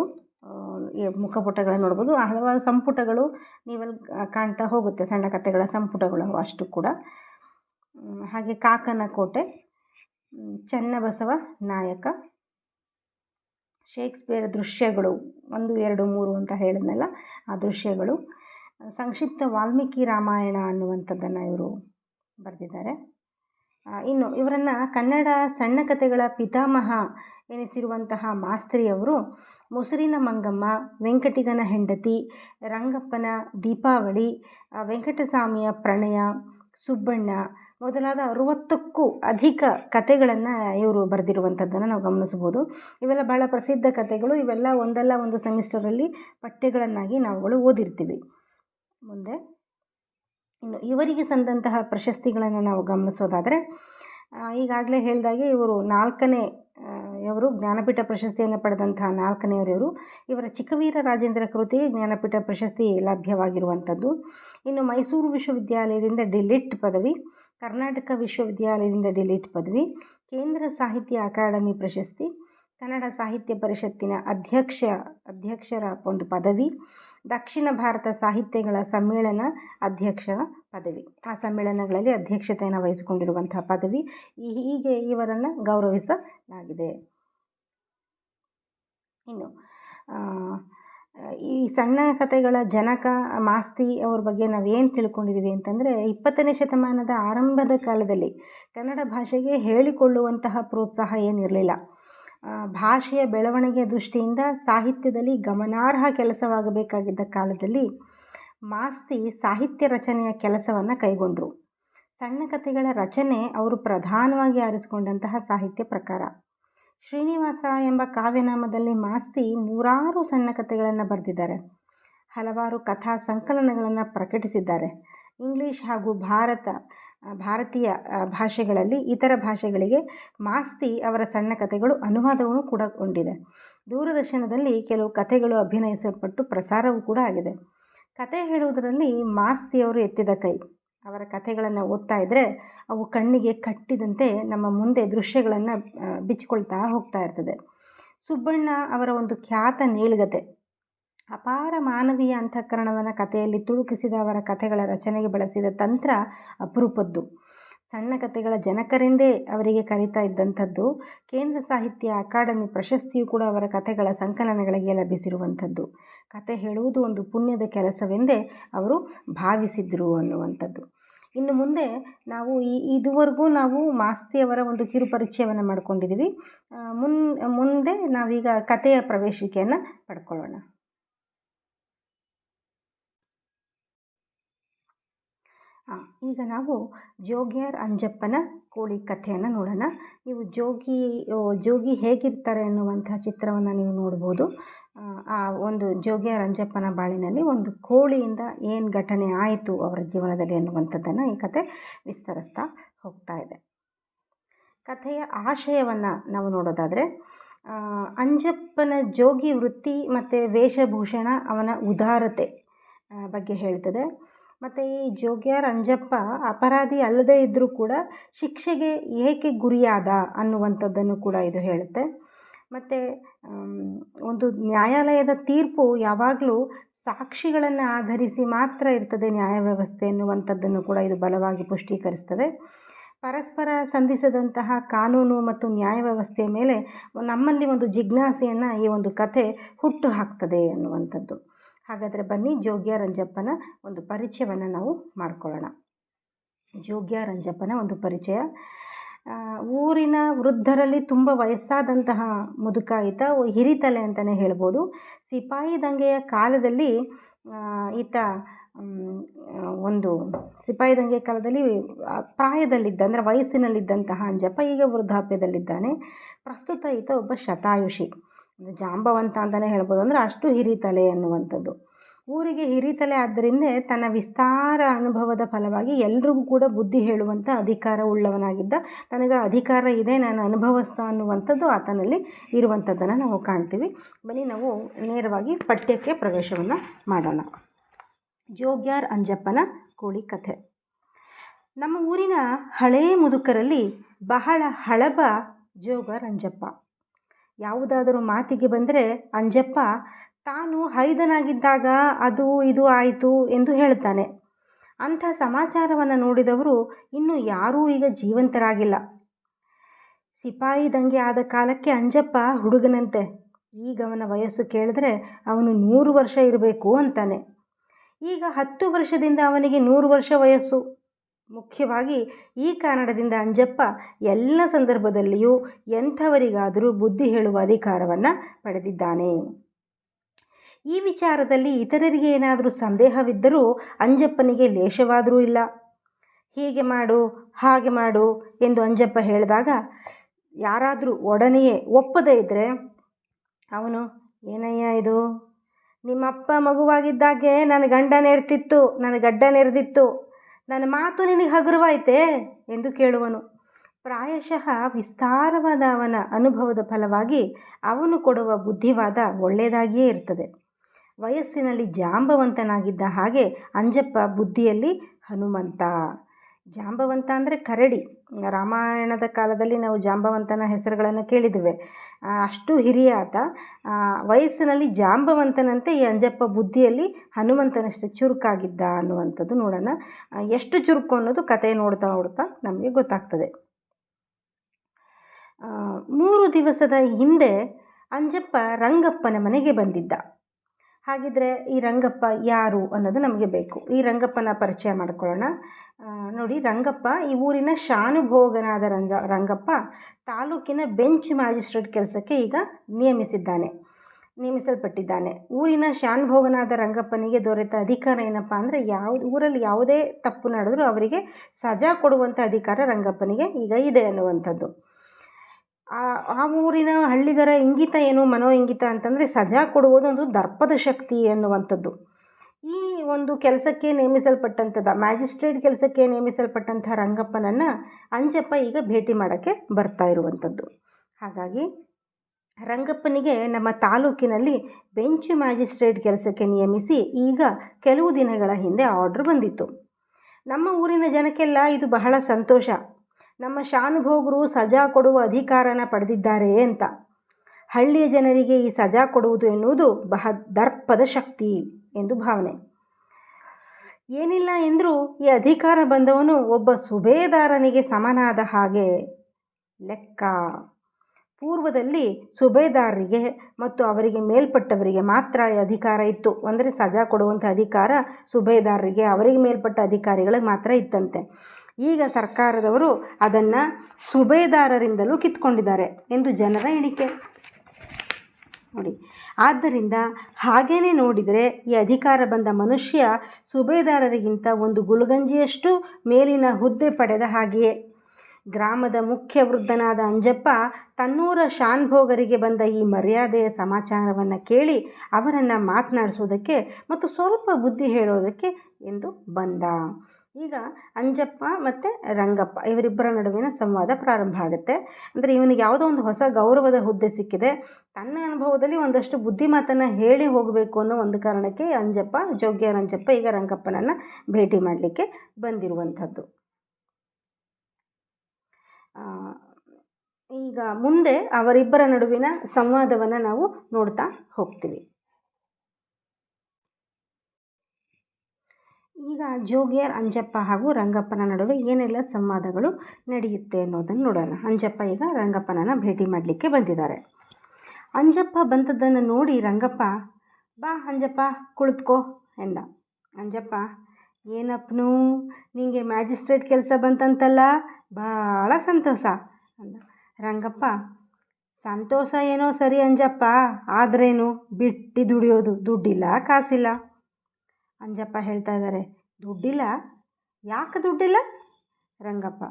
ಈ ಮುಖಪುಟಗಳನ್ನು ನೋಡ್ಬೋದು. ಹಲವಾರು ಸಂಪುಟಗಳು ನೀವಲ್ಲಿ ಕಾಣ್ತಾ ಹೋಗುತ್ತೆ, ಸಣ್ಣ ಕಥೆಗಳ ಸಂಪುಟಗಳು ಅಷ್ಟು ಕೂಡ. ಹಾಗೆ ಕಾಕನ ಕೋಟೆ ಚನ್ನಬಸವ ನಾಯಕ, ಶೇಕ್ಸ್ಪಿಯರ್ ದೃಶ್ಯಗಳು, ಒಂದು, ಎರಡು, ಮೂರು ಅಂತ ಹೇಳಿದ್ನಲ್ಲ, ಆ ದೃಶ್ಯಗಳು. ಸಂಕ್ಷಿಪ್ತ ವಾಲ್ಮೀಕಿ ರಾಮಾಯಣ ಅನ್ನುವಂಥದ್ದನ್ನು ಇವರು ಬರೆದಿದ್ದಾರೆ. ಇನ್ನು ಇವರನ್ನು ಕನ್ನಡ ಸಣ್ಣ ಕಥೆಗಳ ಪಿತಾಮಹ ಎನಿಸಿರುವಂತಹ ಮಾಸ್ತ್ರಿಯವರು ಮೊಸರಿನ ಮಂಗಮ್ಮ, ವೆಂಕಟಿಗನ ಹೆಂಡತಿ, ರಂಗಪ್ಪನ ದೀಪಾವಳಿ ವೆಂಕಟಸ್ವಾಮಿಯ ಪ್ರಣಯ, ಸುಬ್ಬಣ್ಣ ಮೊದಲಾದ ಅರುವತ್ತಕ್ಕೂ ಅಧಿಕ ಕಥೆಗಳನ್ನು ಇವರು ಬರೆದಿರುವಂಥದ್ದನ್ನು ನಾವು ಗಮನಿಸ್ಬೋದು ಇವೆಲ್ಲ ಭಾಳ ಪ್ರಸಿದ್ಧ ಕಥೆಗಳು. ಇವೆಲ್ಲ ಒಂದಲ್ಲ ಒಂದು ಸೆಮಿಸ್ಟರಲ್ಲಿ ಪಠ್ಯಗಳನ್ನಾಗಿ ನಾವುಗಳು ಓದಿರ್ತೀವಿ. ಮುಂದೆ ಇನ್ನು ಇವರಿಗೆ ಸಂದಂತಹ ಪ್ರಶಸ್ತಿಗಳನ್ನು ನಾವು ಗಮನಿಸೋದಾದರೆ ಈಗಾಗಲೇ ಹೇಳಿದಾಗೆ ಇವರು ನಾಲ್ಕನೇ ಇವರು ಜ್ಞಾನಪೀಠ ಪ್ರಶಸ್ತಿಯನ್ನು ಪಡೆದಂತಹ ನಾಲ್ಕನೆಯವರು ಇವರ ಚಿಕ್ಕವೀರ ರಾಜೇಂದ್ರ ಕೃತಿ ಜ್ಞಾನಪೀಠ ಪ್ರಶಸ್ತಿ ಲಭ್ಯವಾಗಿರುವಂಥದ್ದು. ಇನ್ನು ಮೈಸೂರು ವಿಶ್ವವಿದ್ಯಾಲಯದಿಂದ ಡಿಲಿಟ್ ಪದವಿ, ಕರ್ನಾಟಕ ವಿಶ್ವವಿದ್ಯಾಲಯದಿಂದ ಡಿಲಿಟ್ ಪದವಿ, ಕೇಂದ್ರ ಸಾಹಿತ್ಯ ಅಕಾಡೆಮಿ ಪ್ರಶಸ್ತಿ, ಕನ್ನಡ ಸಾಹಿತ್ಯ ಪರಿಷತ್ತಿನ ಅಧ್ಯಕ್ಷ, ಅಧ್ಯಕ್ಷರ ಒಂದು ಪದವಿ, ದಕ್ಷಿಣ ಭಾರತ ಸಾಹಿತ್ಯಗಳ ಸಮ್ಮೇಳನ ಅಧ್ಯಕ್ಷ ಪದವಿ. ಆ ಸಮ್ಮೇಳನಗಳಲ್ಲಿ ಅಧ್ಯಕ್ಷತೆಯನ್ನು ವಹಿಸಿಕೊಂಡಿರುವಂತಹ ಪದವಿ ಹೀಗೆ ಇವರನ್ನು ಗೌರವಿಸಲಾಗಿದೆ. ಇನ್ನು ಈ ಸಣ್ಣ ಕಥೆಗಳ ಜನಕ ಮಾಸ್ತಿ ಅವ್ರ ಬಗ್ಗೆ ನಾವು ಏನು ತಿಳ್ಕೊಂಡಿದ್ದೀವಿ ಅಂತಂದರೆ, ಇಪ್ಪತ್ತನೇ ಶತಮಾನದ ಆರಂಭದ ಕಾಲದಲ್ಲಿ ಕನ್ನಡ ಭಾಷೆಗೆ ಹೇಳಿಕೊಳ್ಳುವಂತಹ ಪ್ರೋತ್ಸಾಹ ಏನಿರಲಿಲ್ಲ. ಭಾಷೆಯ ಬೆಳವಣಿಗೆಯ ದೃಷ್ಟಿಯಿಂದ ಸಾಹಿತ್ಯದಲ್ಲಿ ಗಮನಾರ್ಹ ಕೆಲಸವಾಗಬೇಕಾಗಿದ್ದ ಕಾಲದಲ್ಲಿ ಮಾಸ್ತಿ ಸಾಹಿತ್ಯ ರಚನೆಯ ಕೆಲಸವನ್ನು ಕೈಗೊಂಡರು. ಸಣ್ಣ ಕಥೆಗಳ ರಚನೆ ಅವರು ಪ್ರಧಾನವಾಗಿ ಆರಿಸಿಕೊಂಡಂತಹ ಸಾಹಿತ್ಯ ಪ್ರಕಾರ. ಶ್ರೀನಿವಾಸ ಎಂಬ ಕಾವ್ಯನಾಮದಲ್ಲಿ ಮಾಸ್ತಿ ನೂರಾರು ಸಣ್ಣ ಕಥೆಗಳನ್ನು ಬರೆದಿದ್ದಾರೆ. ಹಲವಾರು ಕಥಾ ಸಂಕಲನಗಳನ್ನು ಪ್ರಕಟಿಸಿದ್ದಾರೆ. ಇಂಗ್ಲೀಷ್ ಹಾಗೂ ಭಾರತ ಭಾರತೀಯ ಭಾಷೆಗಳಲ್ಲಿ ಇತರ ಭಾಷೆಗಳಿಗೆ ಮಾಸ್ತಿ ಅವರ ಸಣ್ಣ ಕಥೆಗಳು ಅನುವಾದವನ್ನು ಕೂಡ ಕೊಂಡಿದೆ ದೂರದರ್ಶನದಲ್ಲಿ ಕೆಲವು ಕಥೆಗಳು ಅಭಿನಯಿಸಲ್ಪಟ್ಟು ಪ್ರಸಾರವೂ ಕೂಡ ಆಗಿದೆ. ಕತೆ ಹೇಳುವುದರಲ್ಲಿ ಮಾಸ್ತಿಯವರು ಎತ್ತಿದ ಕೈ. ಅವರ ಕಥೆಗಳನ್ನು ಓದ್ತಾ ಇದ್ದರೆ ಅವು ಕಣ್ಣಿಗೆ ಕಟ್ಟಿದಂತೆ ನಮ್ಮ ಮುಂದೆ ದೃಶ್ಯಗಳನ್ನು ಬಿಚ್ಚಿಕೊಳ್ತಾ ಹೋಗ್ತಾ ಇರ್ತದೆ. ಸುಬ್ಬಣ್ಣ ಅವರ ಒಂದು ಖ್ಯಾತ ನೀಳ್ಗತೆ ಅಪಾರ ಮಾನವೀಯ ಅಂತಃಕರಣವನ್ನು ಕಥೆಯಲ್ಲಿ ತುಳುಕಿಸಿದ ಅವರ ಕಥೆಗಳ ರಚನೆಗೆ ಬಳಸಿದ ತಂತ್ರ ಅಪರೂಪದ್ದು. ಸಣ್ಣ ಕಥೆಗಳ ಜನಕರೆಂದೇ ಅವರಿಗೆ ಕರೀತಾ ಇದ್ದಂಥದ್ದು. ಕೇಂದ್ರ ಸಾಹಿತ್ಯ ಅಕಾಡೆಮಿ ಪ್ರಶಸ್ತಿಯು ಕೂಡ ಅವರ ಕಥೆಗಳ ಸಂಕಲನಗಳಿಗೆ ಲಭಿಸಿರುವಂಥದ್ದು. ಕತೆ ಹೇಳುವುದು ಒಂದು ಪುಣ್ಯದ ಕೆಲಸವೆಂದೇ ಅವರು ಭಾವಿಸಿದ್ರು ಅನ್ನುವಂಥದ್ದು. ಇನ್ನು ಮುಂದೆ ನಾವು ಈ ಇದುವರೆಗೂ ನಾವು ಮಾಸ್ತಿಯವರ ಒಂದು ಕಿರು ಪರಿಚಯವನ್ನು ಮಾಡ್ಕೊಂಡಿದ್ದೀವಿ ಮುನ್, ಮುಂದೆ ನಾವೀಗ ಕಥೆಯ ಪ್ರವೇಶಿಕೆಯನ್ನು ಪಡ್ಕೊಳ್ಳೋಣ. ಈಗ ನಾವು ಜೋಗಿಯಾರ್ ಅಂಜಪ್ಪನ ಕೋಳಿ ಕಥೆಯನ್ನು ನೋಡೋಣ. ನೀವು ಜೋಗಿ ಜೋಗಿ ಹೇಗಿರ್ತಾರೆ ಅನ್ನುವಂಥ ಚಿತ್ರವನ್ನು ನೀವು ನೋಡ್ಬೋದು. ಆ ಒಂದು ಜೋಗಿಯಾರ್ ಅಂಜಪ್ಪನ ಬಾಳಿನಲ್ಲಿ ಒಂದು ಕೋಳಿಯಿಂದ ಏನು ಘಟನೆ ಆಯಿತು ಅವರ ಜೀವನದಲ್ಲಿ ಅನ್ನುವಂಥದ್ದನ್ನು ಈ ಕತೆ ವಿಸ್ತರಿಸ್ತಾ ಹೋಗ್ತಾ ಇದೆ. ಕಥೆಯ ಆಶಯವನ್ನು ನಾವು ನೋಡೋದಾದರೆ ಅಂಜಪ್ಪನ ಜೋಗಿ ವೃತ್ತಿ ಮತ್ತು ವೇಷಭೂಷಣ ಅವನ ಉದಾರತೆ ಬಗ್ಗೆ ಹೇಳ್ತದೆ. ಮತ್ತು ಈ ಜೋಗ್ಯಾರ್ ಅಂಜಪ್ಪ ಅಪರಾಧಿ ಅಲ್ಲದೇ ಇದ್ದರೂ ಕೂಡ ಶಿಕ್ಷೆಗೆ ಏಕೆ ಗುರಿಯಾದ ಅನ್ನುವಂಥದ್ದನ್ನು ಕೂಡ ಇದು ಹೇಳುತ್ತೆ. ಮತ್ತು ಒಂದು ನ್ಯಾಯಾಲಯದ ತೀರ್ಪು ಯಾವಾಗಲೂ ಸಾಕ್ಷಿಗಳನ್ನು ಆಧರಿಸಿ ಮಾತ್ರ ಇರ್ತದೆ ನ್ಯಾಯ ವ್ಯವಸ್ಥೆ ಎನ್ನುವಂಥದ್ದನ್ನು ಕೂಡ ಇದು ಬಲವಾಗಿ ಪುಷ್ಟೀಕರಿಸ್ತದೆ. ಪರಸ್ಪರ ಸಂಧಿಸದಂತಹ ಕಾನೂನು ಮತ್ತು ನ್ಯಾಯ ವ್ಯವಸ್ಥೆಯ ಮೇಲೆ ನಮ್ಮಲ್ಲಿ ಒಂದು ಜಿಜ್ಞಾಸೆಯನ್ನು ಈ ಒಂದು ಕಥೆ ಹುಟ್ಟು ಹಾಕ್ತದೆ ಅನ್ನುವಂಥದ್ದು. ಹಾಗಾದರೆ ಬನ್ನಿ, ಜೋಗ್ಯ ರಂಜಪ್ಪನ ಒಂದು ಪರಿಚಯವನ್ನು ನಾವು ಮಾಡ್ಕೊಳ್ಳೋಣ. ಜೋಗ್ಯ ರಂಜಪ್ಪನ ಒಂದು ಪರಿಚಯ. ಊರಿನ ವೃದ್ಧರಲ್ಲಿ ತುಂಬ ವಯಸ್ಸಾದಂತಹ ಮುದುಕ ಈತ ಹಿರಿತಲೆ ಅಂತಲೇ ಹೇಳ್ಬೋದು. ಸಿಪಾಯಿ ದಂಗೆಯ ಕಾಲದಲ್ಲಿ ಈತ ಒಂದು ಸಿಪಾಯಿ ದಂಗೆ ಕಾಲದಲ್ಲಿ ಪ್ರಾಯದಲ್ಲಿದ್ದ, ಅಂದರೆ ವಯಸ್ಸಿನಲ್ಲಿದ್ದಂತಹ ಅಂಜಪ್ಪ ಈಗ ವೃದ್ಧಾಪ್ಯದಲ್ಲಿದ್ದಾನೆ. ಪ್ರಸ್ತುತ ಈತ ಒಬ್ಬ ಶತಾಯುಷಿ. ಜಾಂಬವಂತ ಅಂತಲೇ ಹೇಳ್ಬೋದು ಅಂದರೆ ಅಷ್ಟು ಹಿರಿತಲೆ ಅನ್ನುವಂಥದ್ದು. ಊರಿಗೆ ಹಿರಿತಲೆ ಆದ್ದರಿಂದ ತನ್ನ ವಿಸ್ತಾರ ಅನುಭವದ ಫಲವಾಗಿ ಎಲ್ರಿಗೂ ಕೂಡ ಬುದ್ಧಿ ಹೇಳುವಂಥ ಅಧಿಕಾರ ಉಳ್ಳವನಾಗಿದ್ದ. ತನಗೆ ಅಧಿಕಾರ ಇದೆ, ನಾನು ಅನುಭವಸ್ಥ ಅನ್ನುವಂಥದ್ದು ಆತನಲ್ಲಿ ಇರುವಂಥದ್ದನ್ನು ನಾವು ಕಾಣ್ತೀವಿ. ಬನ್ನಿ, ನಾವು ನೇರವಾಗಿ ಪಠ್ಯಕ್ಕೆ ಪ್ರವೇಶವನ್ನು ಮಾಡೋಣ. ಜೋಗ್ಯಾರ್ ಅಂಜಪ್ಪನ ಕೋಳಿ ಕಥೆ. ನಮ್ಮ ಊರಿನ ಹಳೇ ಮುದುಕರಲ್ಲಿ ಬಹಳ ಹಳಬ ಜೋಗ ರಂಜಪ್ಪ ಯಾವುದಾದರೂ ಮಾತಿಗೆ ಬಂದರೆ, ಅಂಜಪ್ಪ, ತಾನು ಹೈದನಾಗಿದ್ದಾಗ ಅದು ಇದು ಆಯಿತು ಎಂದು ಹೇಳ್ತಾನೆ ಅಂಥ ಸಮಾಚಾರವನ್ನು ನೋಡಿದವರು ಇನ್ನು ಯಾರೂ ಈಗ ಜೀವಂತರಾಗಿಲ್ಲ. ಸಿಪಾಯಿ ದಂಗೆ ಆದ ಕಾಲಕ್ಕೆ ಅಂಜಪ್ಪ ಹುಡುಗನಂತೆ. ಈಗ ಅವನ ವಯಸ್ಸು ಕೇಳಿದ್ರೆ ಅವನು ನೂರು ವರ್ಷ ಇರಬೇಕು ಅಂತಾನೆ. ಈಗ ಹತ್ತು ವರ್ಷದಿಂದ ಅವನಿಗೆ ನೂರು ವರ್ಷ ವಯಸ್ಸು. ಮುಖ್ಯವಾಗಿ ಈ ಕಾರಣದಿಂದ ಅಂಜಪ್ಪ ಎಲ್ಲ ಸಂದರ್ಭದಲ್ಲಿಯೂ ಎಂಥವರಿಗಾದರೂ ಬುದ್ಧಿ ಹೇಳುವ ಅಧಿಕಾರವನ್ನು ಪಡೆದಿದ್ದಾನೆ. ಈ ವಿಚಾರದಲ್ಲಿ ಇತರರಿಗೆ ಏನಾದರೂ ಸಂದೇಹವಿದ್ದರೂ ಅಂಜಪ್ಪನಿಗೆ ಲೇಷವಾದರೂ ಇಲ್ಲ. ಹೀಗೆ ಮಾಡು, ಹಾಗೆ ಮಾಡು ಎಂದು ಅಂಜಪ್ಪ ಹೇಳಿದಾಗ ಯಾರಾದರೂ ಒಡನೆಯೇ ಒಪ್ಪದೇ ಇದ್ದರೆ ಅವನು, ಏನಯ್ಯ ಇದು? ನಿಮ್ಮಪ್ಪ ಮಗುವಾಗಿದ್ದಾಗೆ ನನ್ನ ಗಂಡ ನೆರೆತಿತ್ತು, ನನ್ನ ಗಡ್ಡ ನೆರೆದಿತ್ತು. ನನ್ನ ಮಾತು ನಿನಗೆ ಹಗುರವಾಯಿತೆ? ಎಂದು ಕೇಳುವನು. ಪ್ರಾಯಶಃ ವಿಸ್ತಾರವಾದ ಅವನ ಅನುಭವದ ಫಲವಾಗಿ ಅವನು ಕೊಡುವ ಬುದ್ಧಿವಾದ ಒಳ್ಳೆಯದಾಗಿಯೇ ಇರ್ತದೆ. ವಯಸ್ಸಿನಲ್ಲಿ ಜಾಂಬವಂತನಾಗಿದ್ದ ಹಾಗೆ ಅಂಜಪ್ಪ ಬುದ್ಧಿಯಲ್ಲಿ ಹನುಮಂತ. ಜಾಂಬವಂತ ಅಂದರೆ ಕರಡಿ. ರಾಮಾಯಣದ ಕಾಲದಲ್ಲಿ ನಾವು ಜಾಂಬವಂತನ ಹೆಸರುಗಳನ್ನು ಕೇಳಿದ್ದೇವೆ. ಅಷ್ಟು ಹಿರಿಯ ಆತ. ವಯಸ್ಸಿನಲ್ಲಿ ಜಾಂಬವಂತನಂತೆ ಈ ಅಂಜಪ್ಪ ಬುದ್ಧಿಯಲ್ಲಿ ಹನುಮಂತನಷ್ಟು ಚುರುಕಾಗಿದ್ದ ಅನ್ನುವಂಥದ್ದು ನೋಡೋಣ. ಎಷ್ಟು ಚುರುಕು ಅನ್ನೋದು ಕತೆ ನೋಡ್ತಾ ನೋಡ್ತಾ ನಮಗೆ ಗೊತ್ತಾಗ್ತದೆ. ಮೂರು ದಿವಸದ ಹಿಂದೆ ಅಂಜಪ್ಪ ರಂಗಪ್ಪನ ಮನೆಗೆ ಬಂದಿದ್ದ. ಹಾಗಿದ್ರೆ ಈ ರಂಗಪ್ಪ ಯಾರು ಅನ್ನೋದು ನಮಗೆ ಬೇಕು. ಈ ರಂಗಪ್ಪನ ಪರಿಚಯ ಮಾಡ್ಕೊಳ್ಳೋಣ. ನೋಡಿ ರಂಗಪ್ಪ, ಈ ಊರಿನ ಶಾನುಭೋಗನಾದ ರಂಗ, ರಂಗಪ್ಪ ತಾಲೂಕಿನ ಬೆಂಚ್ ಮ್ಯಾಜಿಸ್ಟ್ರೇಟ್ ಕೆಲಸಕ್ಕೆ ಈಗ ನೇಮಿಸಿದ್ದಾನೆ, ನೇಮಿಸಲ್ಪಟ್ಟಿದ್ದಾನೆ. ಊರಿನ ಶಾನುಭೋಗನಾದ ರಂಗಪ್ಪನಿಗೆ ದೊರೆತ ಅಧಿಕಾರ ಏನಪ್ಪ ಅಂದರೆ ಯಾವ ಊರಲ್ಲಿ ಯಾವುದೇ ತಪ್ಪು ನಡೆದರೂ ಅವರಿಗೆ ಸಜಾ ಕೊಡುವಂಥ ಅಧಿಕಾರ ರಂಗಪ್ಪನಿಗೆ ಈಗ ಇದೆ ಅನ್ನುವಂಥದ್ದು. ಆ ಆ ಊರಿನ ಹಳ್ಳಿಗರ ಇಂಗಿತ ಏನು ಮನೋ ಇಂಗಿತ ಅಂತಂದರೆ ಸಜಾ ಕೊಡುವುದು ಒಂದು ದರ್ಪದ ಶಕ್ತಿ ಎನ್ನುವಂಥದ್ದು. ಈ ಒಂದು ಕೆಲಸಕ್ಕೆ ನೇಮಿಸಲ್ಪಟ್ಟಂಥದ್ದು, ಮ್ಯಾಜಿಸ್ಟ್ರೇಟ್ ಕೆಲಸಕ್ಕೆ ನೇಮಿಸಲ್ಪಟ್ಟಂಥ ರಂಗಪ್ಪನನ್ನು ಅಂಜಪ್ಪ ಈಗ ಭೇಟಿ ಮಾಡೋಕ್ಕೆ ಬರ್ತಾ ಇರುವಂಥದ್ದು. ಹಾಗಾಗಿ ರಂಗಪ್ಪನಿಗೆ ನಮ್ಮ ತಾಲೂಕಿನಲ್ಲಿ ಬೆಂಚ್ ಮ್ಯಾಜಿಸ್ಟ್ರೇಟ್ ಕೆಲಸಕ್ಕೆ ನಿಯಮಿಸಿ ಈಗ ಕೆಲವು ದಿನಗಳ ಹಿಂದೆ ಆರ್ಡ್ರ್ ಬಂದಿತ್ತು. ನಮ್ಮ ಊರಿನ ಜನಕ್ಕೆಲ್ಲ ಇದು ಬಹಳ ಸಂತೋಷ. ನಮ್ಮ ಶಾನುಭೋಗರು ಸಜಾ ಕೊಡುವ ಅಧಿಕಾರನ ಪಡೆದಿದ್ದಾರೆ ಅಂತ. ಹಳ್ಳಿಯ ಜನರಿಗೆ ಈ ಸಜಾ ಕೊಡುವುದು ಎನ್ನುವುದು ಬಹ ದರ್ಪದ ಶಕ್ತಿ ಎಂದು ಭಾವನೆ. ಏನಿಲ್ಲ ಎಂದರೂ ಈ ಅಧಿಕಾರ ಬಂದವನು ಒಬ್ಬ ಸುಬೇದಾರನಿಗೆ ಸಮನಾದ ಹಾಗೆ ಲೆಕ್ಕ. ಪೂರ್ವದಲ್ಲಿ ಸುಬೇದಾರರಿಗೆ ಮತ್ತು ಅವರಿಗೆ ಮೇಲ್ಪಟ್ಟವರಿಗೆ ಮಾತ್ರ ಈ ಅಧಿಕಾರ ಇತ್ತು. ಅಂದರೆ ಸಜಾ ಕೊಡುವಂಥ ಅಧಿಕಾರ ಸುಬೇದಾರರಿಗೆ ಅವರಿಗೆ ಮೇಲ್ಪಟ್ಟ ಅಧಿಕಾರಿಗಳಿಗೆ ಮಾತ್ರ ಇತ್ತಂತೆ. ಈಗ ಸರ್ಕಾರದವರು ಅದನ್ನು ಸುಬೇದಾರರಿಂದಲೂ ಕಿತ್ಕೊಂಡಿದ್ದಾರೆ ಎಂದು ಜನರ ಎಣಿಕೆ. ನೋಡಿ, ಆದ್ದರಿಂದ ಹಾಗೇನೆ ನೋಡಿದರೆ ಈ ಅಧಿಕಾರ ಬಂದ ಮನುಷ್ಯ ಸುಬೇದಾರರಿಗಿಂತ ಒಂದು ಗುಲ್ಗಂಜಿಯಷ್ಟು ಮೇಲಿನ ಹುದ್ದೆ ಪಡೆದ ಹಾಗೆಯೇ. ಗ್ರಾಮದ ಮುಖ್ಯ ವೃದ್ಧನಾದ ಅಂಜಪ್ಪ ತನ್ನೂರ ಶಾನ್ಭೋಗರಿಗೆ ಬಂದ ಈ ಮರ್ಯಾದೆಯ ಸಮಾಚಾರವನ್ನು ಕೇಳಿ ಅವರನ್ನು ಮಾತನಾಡಿಸೋದಕ್ಕೆ ಮತ್ತು ಸ್ವಲ್ಪ ಬುದ್ಧಿ ಹೇಳೋದಕ್ಕೆ ಎಂದು ಬಂದ. ಈಗ ಅಂಜಪ್ಪ ಮತ್ತು ರಂಗಪ್ಪ, ಇವರಿಬ್ಬರ ನಡುವಿನ ಸಂವಾದ ಪ್ರಾರಂಭ ಆಗುತ್ತೆ. ಅಂದರೆ ಇವನಿಗೆ ಯಾವುದೋ ಒಂದು ಹೊಸ ಗೌರವದ ಹುದ್ದೆ ಸಿಕ್ಕಿದೆ. ತನ್ನ ಅನುಭವದಲ್ಲಿ ಒಂದಷ್ಟು ಬುದ್ಧಿಮಾತನ್ನು ಹೇಳಿ ಹೋಗಬೇಕು ಅನ್ನೋ ಒಂದು ಕಾರಣಕ್ಕೆ ಅಂಜಪ್ಪ ಜೋಗ್ಯ ರಂಜಪ್ಪ ಈಗ ರಂಗಪ್ಪನನ್ನು ಭೇಟಿ ಮಾಡಲಿಕ್ಕೆ ಬಂದಿರುವಂಥದ್ದು. ಈಗ ಮುಂದೆ ಅವರಿಬ್ಬರ ನಡುವಿನ ಸಂವಾದವನ್ನು ನಾವು ನೋಡ್ತಾ ಹೋಗ್ತೀವಿ. ಈಗ ಜೋಗಿಯಾರ್, ಅಂಜಪ್ಪ ಹಾಗೂ ರಂಗಪ್ಪನ ನಡುವೆ ಏನೆಲ್ಲ ಸಂವಾದಗಳು ನಡೆಯುತ್ತೆ ಅನ್ನೋದನ್ನು ನೋಡೋಣ. ಅಂಜಪ್ಪ ಈಗ ರಂಗಪ್ಪನನ್ನು ಭೇಟಿ ಮಾಡಲಿಕ್ಕೆ ಬಂದಿದ್ದಾರೆ. ಅಂಜಪ್ಪ ಬಂದದ್ದನ್ನು ನೋಡಿ ರಂಗಪ್ಪ, ಬಾ ಅಂಜಪ್ಪ, ಕುಳಿತುಕೋ ಎಂದ. ಅಂಜಪ್ಪ ಏನಪ್ಪನೂ ನಿಂಗೆ ಮ್ಯಾಜಿಸ್ಟ್ರೇಟ್ ಕೆಲಸ ಬಂತಂತಲ್ಲ ಭಾಳ ಸಂತೋಷ ಅಂದ. ರಂಗಪ್ಪ, ಸಂತೋಷ ಏನೋ ಸರಿ ಅಂಜಪ್ಪ, ಆದ್ರೇನು ಬಿಟ್ಟು ದುಡಿಯೋದು ದುಡ್ಡಿಲ್ಲ, ಕಾಸಿಲ್ಲ ಅಂಜಪ್ಪ ಹೇಳ್ತಾ ಇದ್ದಾರೆ. ದುಡ್ಡಿಲ್ಲ? ಯಾಕೆ ದುಡ್ಡಿಲ್ಲ? ರಂಗಪ್ಪ,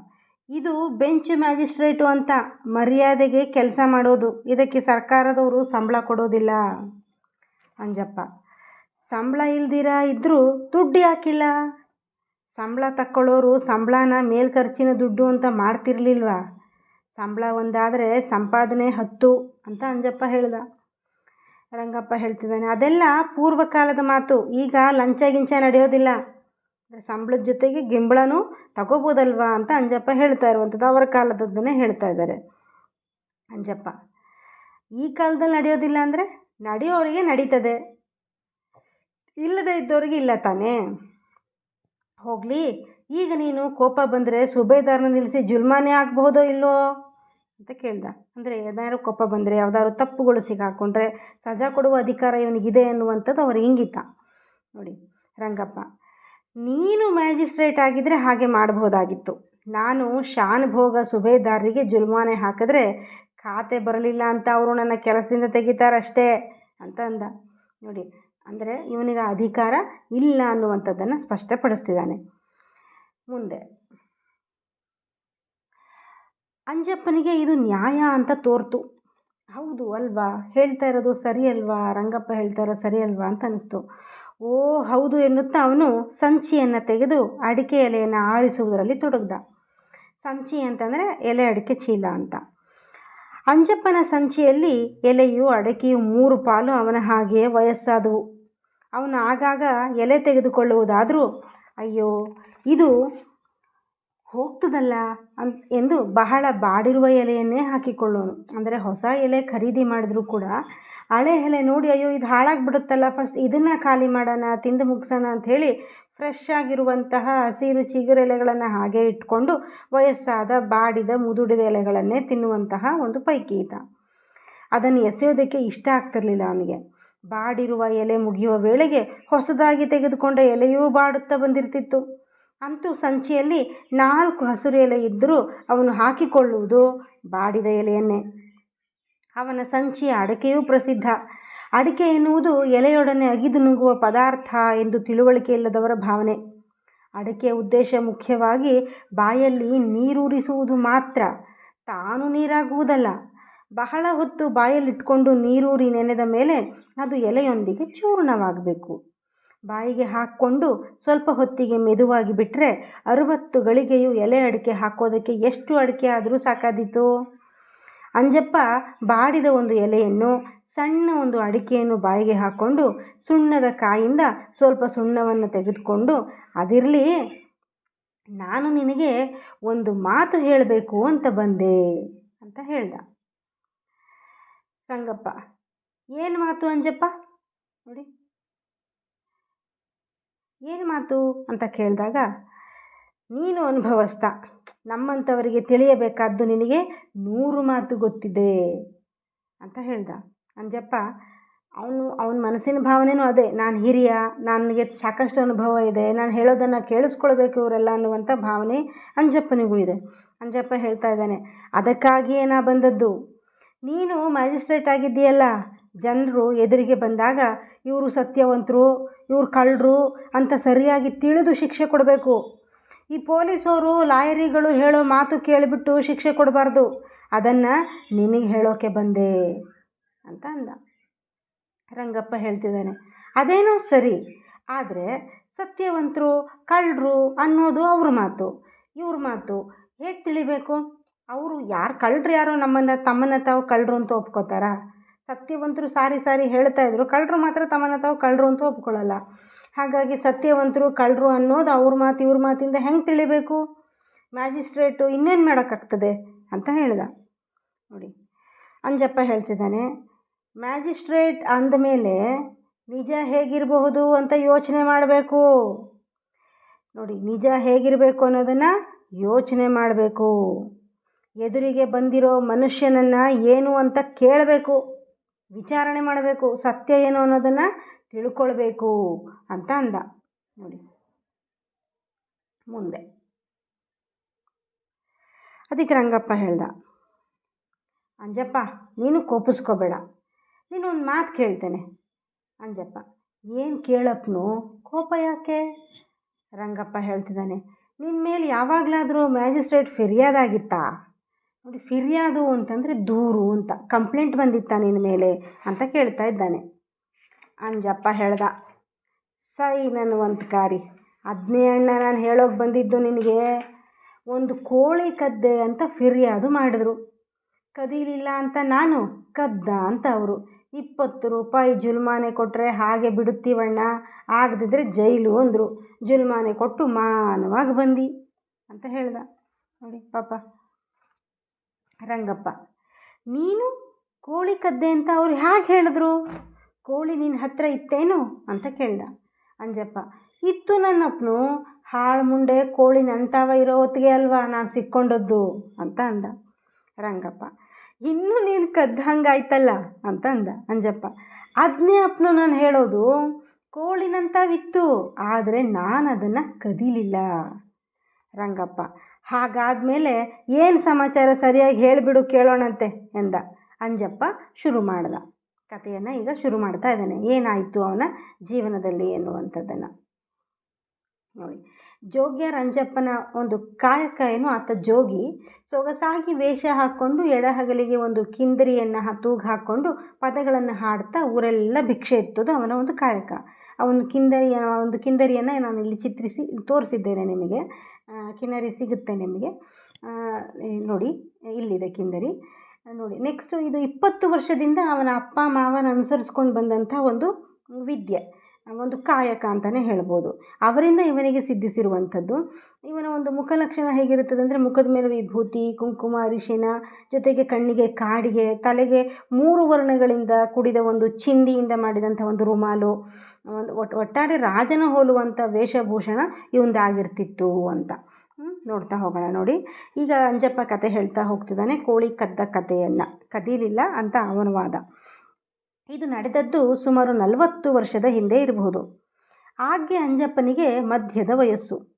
ಇದು ಬೆಂಚ್ ಮ್ಯಾಜಿಸ್ಟ್ರೇಟು ಅಂತ ಮರ್ಯಾದೆಗೆ ಕೆಲಸ ಮಾಡೋದು. ಇದಕ್ಕೆ ಸರ್ಕಾರದವರು ಸಂಬಳ ಕೊಡೋದಿಲ್ಲ. ಅಂಜಪ್ಪ, ಸಂಬಳ ಇಲ್ದಿರ ಇದ್ದರೂ ದುಡ್ಡು ಯಾಕಿಲ್ಲ? ಸಂಬಳ ತಕ್ಕೊಳ್ಳೋರು ಸಂಬಳನ ಮೇಲ್ ಖರ್ಚಿನ ದುಡ್ಡು ಅಂತ ಮಾಡ್ತಿರ್ಲಿಲ್ವ? ಸಂಬಳ ಒಂದಾದರೆ ಸಂಪಾದನೆ ಹತ್ತು ಅಂತ ಅಂಜಪ್ಪ ಹೇಳ್ದ. ರಂಗಪ್ಪ ಹೇಳ್ತಿದ್ದಾನೆ, ಅದೆಲ್ಲ ಪೂರ್ವಕಾಲದ ಮಾತು. ಈಗ ಲಂಚ ಗಿಂಚ ನಡೆಯೋದಿಲ್ಲ. ಸಂಬಳದ ಜೊತೆಗೆ ಗಿಂಬಳನೂ ತಗೋಬೋದಲ್ವಾ ಅಂತ ಅಂಜಪ್ಪ ಹೇಳ್ತಾ ಇರುವಂಥದ್ದು. ಅವರ ಕಾಲದದ್ದನ್ನೇ ಹೇಳ್ತಾ ಇದ್ದಾರೆ ಅಂಜಪ್ಪ. ಈ ಕಾಲದಲ್ಲಿ ನಡೆಯೋದಿಲ್ಲ ಅಂದರೆ ನಡೆಯೋರಿಗೆ ನಡೀತದೆ. ಇಲ್ಲದೆ ಇದ್ದವ್ರಿಗೆ ಇಲ್ಲ ತಾನೇ? ಹೋಗಲಿ, ಈಗ ನೀನು ಕೋಪ ಬಂದರೆ ಸುಬೇದಾರನ ನಿಲ್ಲಿಸಿ ಜುಲ್ಮಾನೆ ಆಗಬಹುದೋ ಇಲ್ಲೋ ಅಂತ ಕೇಳ್ದ. ಅಂದರೆ ಏನಾದ್ರು ಕೋಪ ಬಂದರೆ, ಯಾವ್ದಾದ್ರು ತಪ್ಪುಗಳು ಸಿಗಾಕೊಂಡ್ರೆ ಸಜಾ ಕೊಡುವ ಅಧಿಕಾರ ಇವನಿಗಿದೆ ಅನ್ನುವಂಥದ್ದು ಅವ್ರ ಇಂಗಿತ. ನೋಡಿ, ರಂಗಪ್ಪ ನೀನು ಮ್ಯಾಜಿಸ್ಟ್ರೇಟ್ ಆಗಿದ್ದರೆ ಹಾಗೆ ಮಾಡಬಹುದಾಗಿತ್ತು. ನಾನು ಶಾನ್ ಭೋಗ ಸುಬೇದಾರರಿಗೆ ಜುಲ್ಮಾನೆ ಹಾಕಿದ್ರೆ ಖಾತೆ ಬರಲಿಲ್ಲ ಅಂತ ಅವರು ನನ್ನ ಕೆಲಸದಿಂದ ತೆಗಿತಾರಷ್ಟೇ ಅಂತ ಅಂದ ನೋಡಿ, ಅಂದರೆ ಇವನಿಗೆ ಅಧಿಕಾರ ಇಲ್ಲ ಅನ್ನುವಂಥದ್ದನ್ನು ಸ್ಪಷ್ಟಪಡಿಸ್ತಿದ್ದಾನೆ. ಮುಂದೆ, ಅಂಜಪ್ಪನಿಗೆ ಇದು ನ್ಯಾಯ ಅಂತ ತೋರ್ತು. ಹೌದು ಅಲ್ವಾ? ಹೇಳ್ತಾ ಇರೋದು ಸರಿ ಅಲ್ವಾ? ರಂಗಪ್ಪ ಹೇಳ್ತಾ ಇರೋದು ಸರಿ ಅಲ್ವಾ ಅಂತ ಅನಿಸ್ತು. ಓ, ಹೌದು ಎನ್ನುತ್ತಾ ಅವನು ಸಂಚಿಯನ್ನು ತೆಗೆದು ಅಡಿಕೆ ಎಲೆಯನ್ನು ಆರಿಸುವುದರಲ್ಲಿ ತೊಡಗ್ದ. ಸಂಚಿ ಅಂತಂದರೆ ಎಲೆ ಅಡಿಕೆ ಚೀಲ ಅಂತ. ಅಂಜಪ್ಪನ ಸಂಚಿಯಲ್ಲಿ ಎಲೆಯು, ಅಡಕೆಯು ಮೂರು ಪಾಲು ಅವನ ಹಾಗೆಯೇ ವಯಸ್ಸಾದವು. ಅವನು ಆಗಾಗ ಎಲೆ ತೆಗೆದುಕೊಳ್ಳುವುದಾದರೂ, ಅಯ್ಯೋ, ಇದು ಹೋಗ್ತದಲ್ಲ ಅನ್ ಎಂದು ಬಹಳ ಬಾಡಿರುವ ಎಲೆಯನ್ನೇ ಹಾಕಿಕೊಳ್ಳೋನು. ಅಂದರೆ ಹೊಸ ಎಲೆ ಖರೀದಿ ಮಾಡಿದ್ರೂ ಕೂಡ ಹಳೆ ಎಲೆ ನೋಡಿ, ಅಯ್ಯೋ, ಇದು ಹಾಳಾಗ್ಬಿಡುತ್ತಲ್ಲ ಫಸ್ಟ್ ಇದನ್ನು ಖಾಲಿ ಮಾಡೋಣ, ತಿಂದು ಮುಗಿಸೋಣ ಹೇಳಿ ಫ್ರೆಶ್ ಆಗಿರುವಂತಹ ಹಸಿರು ಚಿಗುರು ಎಲೆಗಳನ್ನು ಹಾಗೆ ಇಟ್ಕೊಂಡು ವಯಸ್ಸಾದ ಬಾಡಿದ ಮುದುಡಿದ ಎಲೆಗಳನ್ನೇ ತಿನ್ನುವಂತಹ ಒಂದು ಪೈಕಿ ಇದ ಅದನ್ನು ಎಸೆಯೋದಕ್ಕೆ ಇಷ್ಟ ಆಗ್ತಿರಲಿಲ್ಲ ಅವನಿಗೆ. ಬಾಡಿರುವ ಎಲೆ ಮುಗಿಯುವ ವೇಳೆಗೆ ಹೊಸದಾಗಿ ತೆಗೆದುಕೊಂಡ ಎಲೆಯೂ ಬಾಡುತ್ತಾ ಬಂದಿರ್ತಿತ್ತು. ಅಂತೂ ಸಂಚಿಯಲ್ಲಿ ನಾಲ್ಕು ಹಸಿರು ಎಲೆ ಇದ್ದರೂ ಅವನು ಹಾಕಿಕೊಳ್ಳುವುದು ಬಾಡಿದ ಎಲೆಯನ್ನೇ. ಅವನ ಸಂಚಿಯ ಅಡಕೆಯೂ ಪ್ರಸಿದ್ಧ. ಅಡಿಕೆ ಎನ್ನುವುದು ಎಲೆಯೊಡನೆ ಅಗಿದು ನುಗ್ಗುವ ಪದಾರ್ಥ ಎಂದು ತಿಳುವಳಿಕೆ ಇಲ್ಲದವರ ಭಾವನೆ. ಅಡಿಕೆಯ ಉದ್ದೇಶ ಮುಖ್ಯವಾಗಿ ಬಾಯಲ್ಲಿ ನೀರೂರಿಸುವುದು ಮಾತ್ರ. ತಾನು ನೀರಾಗುವುದಲ್ಲ. ಬಹಳ ಹೊತ್ತು ಬಾಯಲ್ಲಿಟ್ಕೊಂಡು ನೀರೂರಿ ನೆನೆದ ಮೇಲೆ ಅದು ಎಲೆಯೊಂದಿಗೆ ಚೂರ್ಣವಾಗಬೇಕು. ಬಾಯಿಗೆ ಹಾಕ್ಕೊಂಡು ಸ್ವಲ್ಪ ಹೊತ್ತಿಗೆ ಮೆದುವಾಗಿ ಬಿಟ್ಟರೆ ಅರುವತ್ತು ಗಳಿಗೆಯೂ ಎಲೆ ಅಡಿಕೆ ಹಾಕೋದಕ್ಕೆ ಎಷ್ಟು ಅಡಿಕೆ ಆದರೂ ಸಾಕಾದೀತು. ಅಂಜಪ್ಪ ಬಾಡಿದ ಒಂದು ಎಲೆಯನ್ನು, ಸಣ್ಣ ಒಂದು ಅಡಿಕೆಯನ್ನು ಬಾಯಿಗೆ ಹಾಕ್ಕೊಂಡು ಸುಣ್ಣದ ಕಾಯಿಂದ ಸ್ವಲ್ಪ ಸುಣ್ಣವನ್ನು ತೆಗೆದುಕೊಂಡು, ಅದಿರಲಿ, ನಾನು ನಿನಗೆ ಒಂದು ಮಾತು ಹೇಳಬೇಕು ಅಂತ ಬಂದೆ ಅಂತ ಹೇಳ್ದ. ರಂಗಪ್ಪ, ಏನು ಮಾತು ಅಂಜಪ್ಪ? ನೋಡಿ, ಏನು ಮಾತು? ಅಂತ ಕೇಳಿದಾಗ ನೀನು ಅನುಭವಸ್ಥ. ನಮ್ಮಂಥವರಿಗೆ ತಿಳಿಯಬೇಕಾದ್ದು ನಿನಗೆ ನೂರು ಮಾತು ಗೊತ್ತಿದೆ ಅಂತ ಹೇಳ್ದ. ಅಂಜಪ್ಪ, ಅವನು, ಅವನ ಮನಸ್ಸಿನ ಭಾವನೆಯೂ ಅದೇ. ನಾನು ಹಿರಿಯ, ನನಗೆ ಸಾಕಷ್ಟು ಅನುಭವ ಇದೆ, ನಾನು ಹೇಳೋದನ್ನು ಕೇಳಿಸ್ಕೊಳ್ಬೇಕು ಇವರೆಲ್ಲ ಅನ್ನುವಂಥ ಭಾವನೆ ಅಂಜಪ್ಪನಿಗೂ ಇದೆ. ಅಂಜಪ್ಪ ಹೇಳ್ತಾ ಇದ್ದಾನೆ, ಅದಕ್ಕಾಗಿಯೇ ನಾ ಬಂದದ್ದು. ನೀನು ಮ್ಯಾಜಿಸ್ಟ್ರೇಟ್ ಆಗಿದ್ದೀಯಲ್ಲ, ಜನರು ಎದುರಿಗೆ ಬಂದಾಗ ಇವರು ಸತ್ಯವಂತರು, ಇವರು ಕಳ್ಳರು ಅಂತ ಸರಿಯಾಗಿ ತಿಳಿದು ಶಿಕ್ಷೆ ಕೊಡಬೇಕು. ಈ ಪೊಲೀಸವರು ಲಾಯರಿಗಳು ಹೇಳೋ ಮಾತು ಕೇಳಿಬಿಟ್ಟು ಶಿಕ್ಷೆ ಕೊಡಬಾರ್ದು. ಅದನ್ನು ನಿನಗೆ ಹೇಳೋಕೆ ಬಂದೆ ಅಂತ ಅಂದ. ರಂಗಪ್ಪ ಹೇಳ್ತಿದ್ದಾನೆ, ಅದೇನೋ ಸರಿ, ಆದರೆ ಸತ್ಯವಂತರು, ಕಳ್ಳರು ಅನ್ನೋದು ಅವ್ರ ಮಾತು, ಇವ್ರ ಮಾತು. ಹೇಗೆ ತಿಳಿಬೇಕು? ಅವರು ಯಾರು ಕಳ್ಳರು ಯಾರೋ ನಮ್ಮನ್ನು, ತಮ್ಮನ್ನು ತಾವು ಕಳ್ಳರು ಅಂತ ಒಪ್ಕೋತಾರಾ? ಸತ್ಯವಂತರು ಸಾರಿ ಸಾರಿ ಹೇಳ್ತಾ ಇದ್ರು, ಕಳ್ಳರು ಮಾತ್ರ ತಮ್ಮನ್ನು ತಾವು ಕಳ್ಳರು ಅಂತ ಒಪ್ಕೊಳ್ಳಲ್ಲ ಹಾಗಾಗಿ ಸತ್ಯವಂತರು ಕಳ್ಳರು ಅನ್ನೋದು ಅವ್ರ ಮಾತು ಇವ್ರ ಮಾತಿಂದ ಹೆಂಗೆ ತಿಳಿಬೇಕು? ಮ್ಯಾಜಿಸ್ಟ್ರೇಟು ಇನ್ನೇನು ಮಾಡೋಕ್ಕಾಗ್ತದೆ ಅಂತ ಹೇಳಿದ. ನೋಡಿ, ಅಂಜಪ್ಪ ಹೇಳ್ತಿದ್ದಾನೆ, ಮ್ಯಾಜಿಸ್ಟ್ರೇಟ್ ಅಂದಮೇಲೆ ನಿಜ ಹೇಗಿರಬಹುದು ಅಂತ ಯೋಚನೆ ಮಾಡಬೇಕು. ನೋಡಿ, ನಿಜ ಹೇಗಿರಬೇಕು ಅನ್ನೋದನ್ನು ಯೋಚನೆ ಮಾಡಬೇಕು. ಎದುರಿಗೆ ಬಂದಿರೋ ಮನುಷ್ಯನನ್ನು ಏನು ಅಂತ ಕೇಳಬೇಕು, ವಿಚಾರಣೆ ಮಾಡಬೇಕು, ಸತ್ಯ ಏನು ಅನ್ನೋದನ್ನು ತಿಳ್ಕೊಳ್ಬೇಕು ಅಂತ ಅಂದ. ನೋಡಿ. ಮುಂದೆ. ಅದಕ್ಕೆ ರಂಗಪ್ಪ ಹೇಳ್ದ. ಅಂಜಪ್ಪ, ನೀನು ಕೋಪಿಸ್ಕೋಬೇಡ. ನೀನು ಒಂದು ಮಾತು ಕೇಳ್ತೇನೆ. ಅಂಜಪ್ಪ, ಏನು ಕೇಳಪ್ಪನು ಕೋಪ ಯಾಕೆ? ರಂಗಪ್ಪ ಹೇಳ್ತಿದ್ದಾನೆ ನಿನ್ನ ಮೇಲೆ ಯಾವಾಗಲಾದರೂ ಮ್ಯಾಜಿಸ್ಟ್ರೇಟ್ ಫಿರ್ಯಾದಾಗಿತ್ತಾ? ನೋಡಿ, ಫಿರ್ಯಾದು ಅಂತಂದರೆ ದೂರು ಅಂತ, ಕಂಪ್ಲೇಂಟ್ ಬಂದಿತ್ತಾ ನಿನ್ನ ಮೇಲೆ ಅಂತ ಕೇಳ್ತಾ ಇದ್ದಾನೆ. ಅಂಜಪ್ಪ ಹೇಳ್ದ ಸೈ ಕಾರಿ ಅದನ್ನೇ ಅಣ್ಣ ನಾನು ಹೇಳೋಕೆ ಬಂದಿದ್ದು ನಿನಗೆ. ಒಂದು ಕೋಳಿ ಕದ್ದೆ ಅಂತ ಫಿರ್ಯಾದು ಮಾಡಿದ್ರು. ಕದೀಲಿಲ್ಲ ಅಂತ ನಾನು, ಕದ್ದ ಅಂತ ಅವರು. ಇಪ್ಪತ್ತು ರೂಪಾಯಿ ಜುಲ್ಮಾನೆ ಕೊಟ್ಟರೆ ಹಾಗೆ ಬಿಡುತ್ತೀವಣ್ಣ, ಆಗದಿದ್ರೆ ಜೈಲು ಅಂದರು. ಜುಲ್ಮಾನೆ ಕೊಟ್ಟು ಮಾನವಾಗಿ ಬಂದು, ಅಂತ ಹೇಳ್ದ. ನೋಡಿ ಪಾಪ ರಂಗಪ್ಪ, ನೀನು ಕೋಳಿ ಕದ್ದೆ ಅಂತ ಅವ್ರು ಹೇಗೆ ಹೇಳಿದ್ರು? ಕೋಳಿ ನಿನ್ನ ಹತ್ರ ಇತ್ತೇನು? ಅಂತ ಕೇಳ್ದ. ಅಂಜಪ್ಪ, ಇತ್ತು ನನ್ನಪ್ಪನು. ಹಾಳು ಮುಂಡೆ ಕೋಳಿ ನಂತಾವ ಇರೋ ಹೊತ್ತಿಗೆ ಅಲ್ವಾ ನಾನು ಸಿಕ್ಕೊಂಡದ್ದು? ಅಂತ ಅಂದ. ರಂಗಪ್ಪ, ಇನ್ನೂ ನೀನು ಕದ್ದ ಹಂಗಾಯ್ತಲ್ಲ? ಅಂತ ಅಂದ. ಅಂಜಪ್ಪ ಅದನ್ನೇ ಅಪ್ಪನು ನಾನು ಹೇಳೋದು. ಕೋಳಿನಂತಾವಿತ್ತು ಆದರೆ ನಾನು ಅದನ್ನು ಕದೀಲಿಲ್ಲ. ರಂಗಪ್ಪ, ಹಾಗಾದಮೇಲೆ ಏನು ಸಮಾಚಾರ ಸರಿಯಾಗಿ ಹೇಳಿಬಿಡು ಕೇಳೋಣಂತೆ, ಎಂದ. ಅಂಜಪ್ಪ, ಶುರು ಮಾಡ್ದ. ಕಥೆಯನ್ನು ಈಗ ಶುರು ಮಾಡ್ತಾ ಇದ್ದಾನೆ. ಏನಾಯಿತು ಅವನ ಜೀವನದಲ್ಲಿ ಎನ್ನುವಂಥದ್ದನ್ನು. ನೋಡಿ, ಜೋಗ್ಯ ರಂಜಪ್ಪನ ಒಂದು ಕಾಯಕ ಏನು ಆತ ಜೋಗಿ ಸೊಗಸಾಗಿ ವೇಷ ಹಾಕ್ಕೊಂಡು ಎಡಹಗಲಿಗೆ ಒಂದು ಕಿಂದರಿಯನ್ನು ತೂಗು ಹಾಕ್ಕೊಂಡು ಪದಗಳನ್ನು ಹಾಡ್ತಾ ಊರೆಲ್ಲ ಭಿಕ್ಷೆ ಎತ್ತೋದು ಅವನ ಒಂದು ಕಾಯಕ. ಅವನು ಕಿಂದರಿಯ, ಒಂದು ಕಿಂದರಿಯನ್ನು ನಾನು ಇಲ್ಲಿ ಚಿತ್ರಿಸಿ, ತೋರಿಸಿದ್ದೇನೆ ನಿಮಗೆ. ಕಿನ್ನರಿ ಸಿಗುತ್ತೆ ನಿಮಗೆ. ನೋಡಿ, ಇಲ್ಲಿದೆ ಕಿಂದರಿ. ನೋಡಿ ನೆಕ್ಸ್ಟು ಇದು ಇಪ್ಪತ್ತು ವರ್ಷದಿಂದ ಅವನ ಅಪ್ಪ, ಮಾವನ ಅನುಸರಿಸ್ಕೊಂಡು ಬಂದಂಥ ಒಂದು ವಿದ್ಯೆ, ಒಂದು ಕಾಯಕ ಅಂತಲೇ ಹೇಳ್ಬೋದು. ಅವರಿಂದ ಇವನಿಗೆ ಸಿದ್ಧಿಸಿರುವಂಥದ್ದು. ಇವನ ಒಂದು ಮುಖಲಕ್ಷಣ ಹೇಗಿರುತ್ತದೆ ಅಂದರೆ, ಮುಖದ ಮೇಲೆ ವಿಭೂತಿ, ಕುಂಕುಮ, ಅರಿಶಿನ, ಜೊತೆಗೆ ಕಣ್ಣಿಗೆ ಕಾಡಿಗೆ, ತಲೆಗೆ ಮೂರು ವರ್ಣಗಳಿಂದ ಕೂಡಿದ ಒಂದು ಚಿಂದಿಯಿಂದ ಮಾಡಿದಂಥ ಒಂದು ರುಮಾಲು, ಒಂದು ಒಟ್ಟು ಒಟ್ಟಾರೆ ರಾಜನ ಹೋಲುವಂಥ ವೇಷಭೂಷಣ ಇವಂದಾಗಿರ್ತಿತ್ತು ಅಂತ. ನೋಡ್ತಾ ಹೋಗೋಣ ನೋಡಿ. ಈಗ ಅಂಜಪ್ಪ ಕತೆ ಹೇಳ್ತಾ ಹೋಗ್ತಿದ್ದಾನೆ, ಕೋಳಿ ಕದ್ದ ಕಥೆಯನ್ನು ಕದೀಲಿಲ್ಲ ಅಂತ ಅವನ ವಾದ. ಇದು ನಡೆದದ್ದು ಸುಮಾರು ನಲವತ್ತು ವರ್ಷದ ಹಿಂದೆ ಇರಬಹುದು. ಆಗ್ಗೆ ಅಂಜಪ್ಪನಿಗೆ ಮಧ್ಯದ ವಯಸ್ಸು.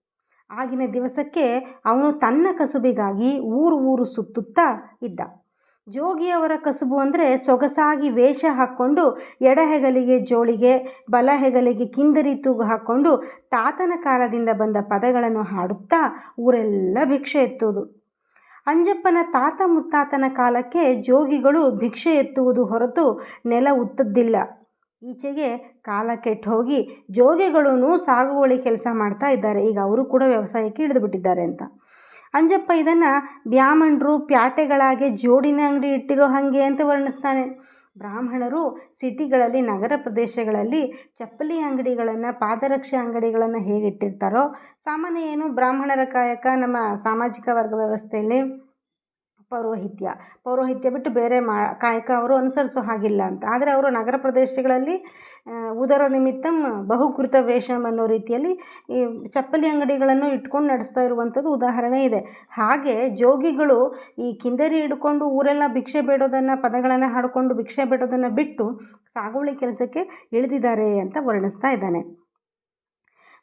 ಆಗಿನ ದಿವಸಕ್ಕೆ ಅವನು ತನ್ನ ಕಸುಬಿಗಾಗಿ ಊರು ಊರು ಸುತ್ತುತ್ತಾ ಇದ್ದ. ಜೋಗಿಯವರ ಕಸುಬು ಅಂದರೆ ಸೊಗಸಾಗಿ ವೇಷ ಹಾಕ್ಕೊಂಡು ಎಡಹೆಗಲಿಗೆ ಜೋಳಿಗೆ, ಬಲಹೆಗಲಿಗೆ ಕಿಂದರಿ ತೂಗು ಹಾಕ್ಕೊಂಡು ತಾತನ ಕಾಲದಿಂದ ಬಂದ ಪದಗಳನ್ನು ಹಾಡುತ್ತಾ ಊರೆಲ್ಲ ಭಿಕ್ಷೆ ಎತ್ತುವುದು. ಅಂಜಪ್ಪನ ತಾತ ಮುತ್ತಾತನ ಕಾಲಕ್ಕೆ ಜೋಗಿಗಳು ಭಿಕ್ಷೆ ಎತ್ತುವುದು ಹೊರತು ನೆಲ ಉತ್ತದ್ದಿಲ್ಲ. ಈಚೆಗೆ ಕಾಲ ಕೆಟ್ಟು ಹೋಗಿ ಜೋಗಿಗಳೂ ಸಾಗುವಳಿ ಕೆಲಸ ಮಾಡ್ತಾ ಇದ್ದಾರೆ. ಈಗ ಅವರು ಕೂಡ ವ್ಯವಸಾಯಕ್ಕೆ ಇಳಿದುಬಿಟ್ಟಿದ್ದಾರೆ ಅಂತ. ಅಂಜಪ್ಪ ಇದನ್ನು ಬ್ಯಾಮಣರು ಪ್ಯಾಟೆಗಳಾಗೆ ಜೋಡಿನ ಅಂಗಡಿ ಇಟ್ಟಿರೋ ಹಾಗೆ ಅಂತ ವರ್ಣಿಸ್ತಾನೆ. ಬ್ರಾಹ್ಮಣರು ಸಿಟಿಗಳಲ್ಲಿ, ನಗರ ಪ್ರದೇಶಗಳಲ್ಲಿ ಚಪ್ಪಲಿ ಅಂಗಡಿಗಳನ್ನು, ಪಾದರಕ್ಷೆ ಅಂಗಡಿಗಳನ್ನು ಹೇಗಿಟ್ಟಿರ್ತಾರೋ, ಸಾಮಾನ್ಯ ಏನು ಬ್ರಾಹ್ಮಣರ ಕಾಯಕ ನಮ್ಮ ಸಾಮಾಜಿಕ ವರ್ಗ ವ್ಯವಸ್ಥೆಯಲ್ಲಿ? ಪೌರೋಹಿತ್ಯ. ಪೌರೋಹಿತ್ಯ ಬಿಟ್ಟು ಬೇರೆ ಮಾ, ಕಾಯಕ ಅವರು ಅನುಸರಿಸೋ ಹಾಗಿಲ್ಲ ಅಂತ. ಆದರೆ ಅವರು ನಗರ ಪ್ರದೇಶಗಳಲ್ಲಿ ಉದರ ನಿಮಿತ್ತ ಬಹುಕೃತ ವೇಷಂ ಅನ್ನೋ ರೀತಿಯಲ್ಲಿ ಈ ಚಪ್ಪಲಿ ಅಂಗಡಿಗಳನ್ನು ಇಟ್ಕೊಂಡು ನಡೆಸ್ತಾ ಇರುವಂಥದ್ದು ಉದಾಹರಣೆ ಇದೆ. ಹಾಗೆ ಜೋಗಿಗಳು ಈ ಕಿಂದರಿ ಹಿಡ್ಕೊಂಡು ಊರೆಲ್ಲ ಭಿಕ್ಷೆ ಬೇಡೋದನ್ನು, ಪದಗಳನ್ನು ಹಾಡಿಕೊಂಡು ಭಿಕ್ಷೆ ಬೇಡೋದನ್ನು ಬಿಟ್ಟು ಸಾಗುವಳಿ ಕೆಲಸಕ್ಕೆ ಇಳಿದಿದ್ದಾರೆ ಅಂತ ವರ್ಣಿಸ್ತಾ ಇದ್ದಾನೆ.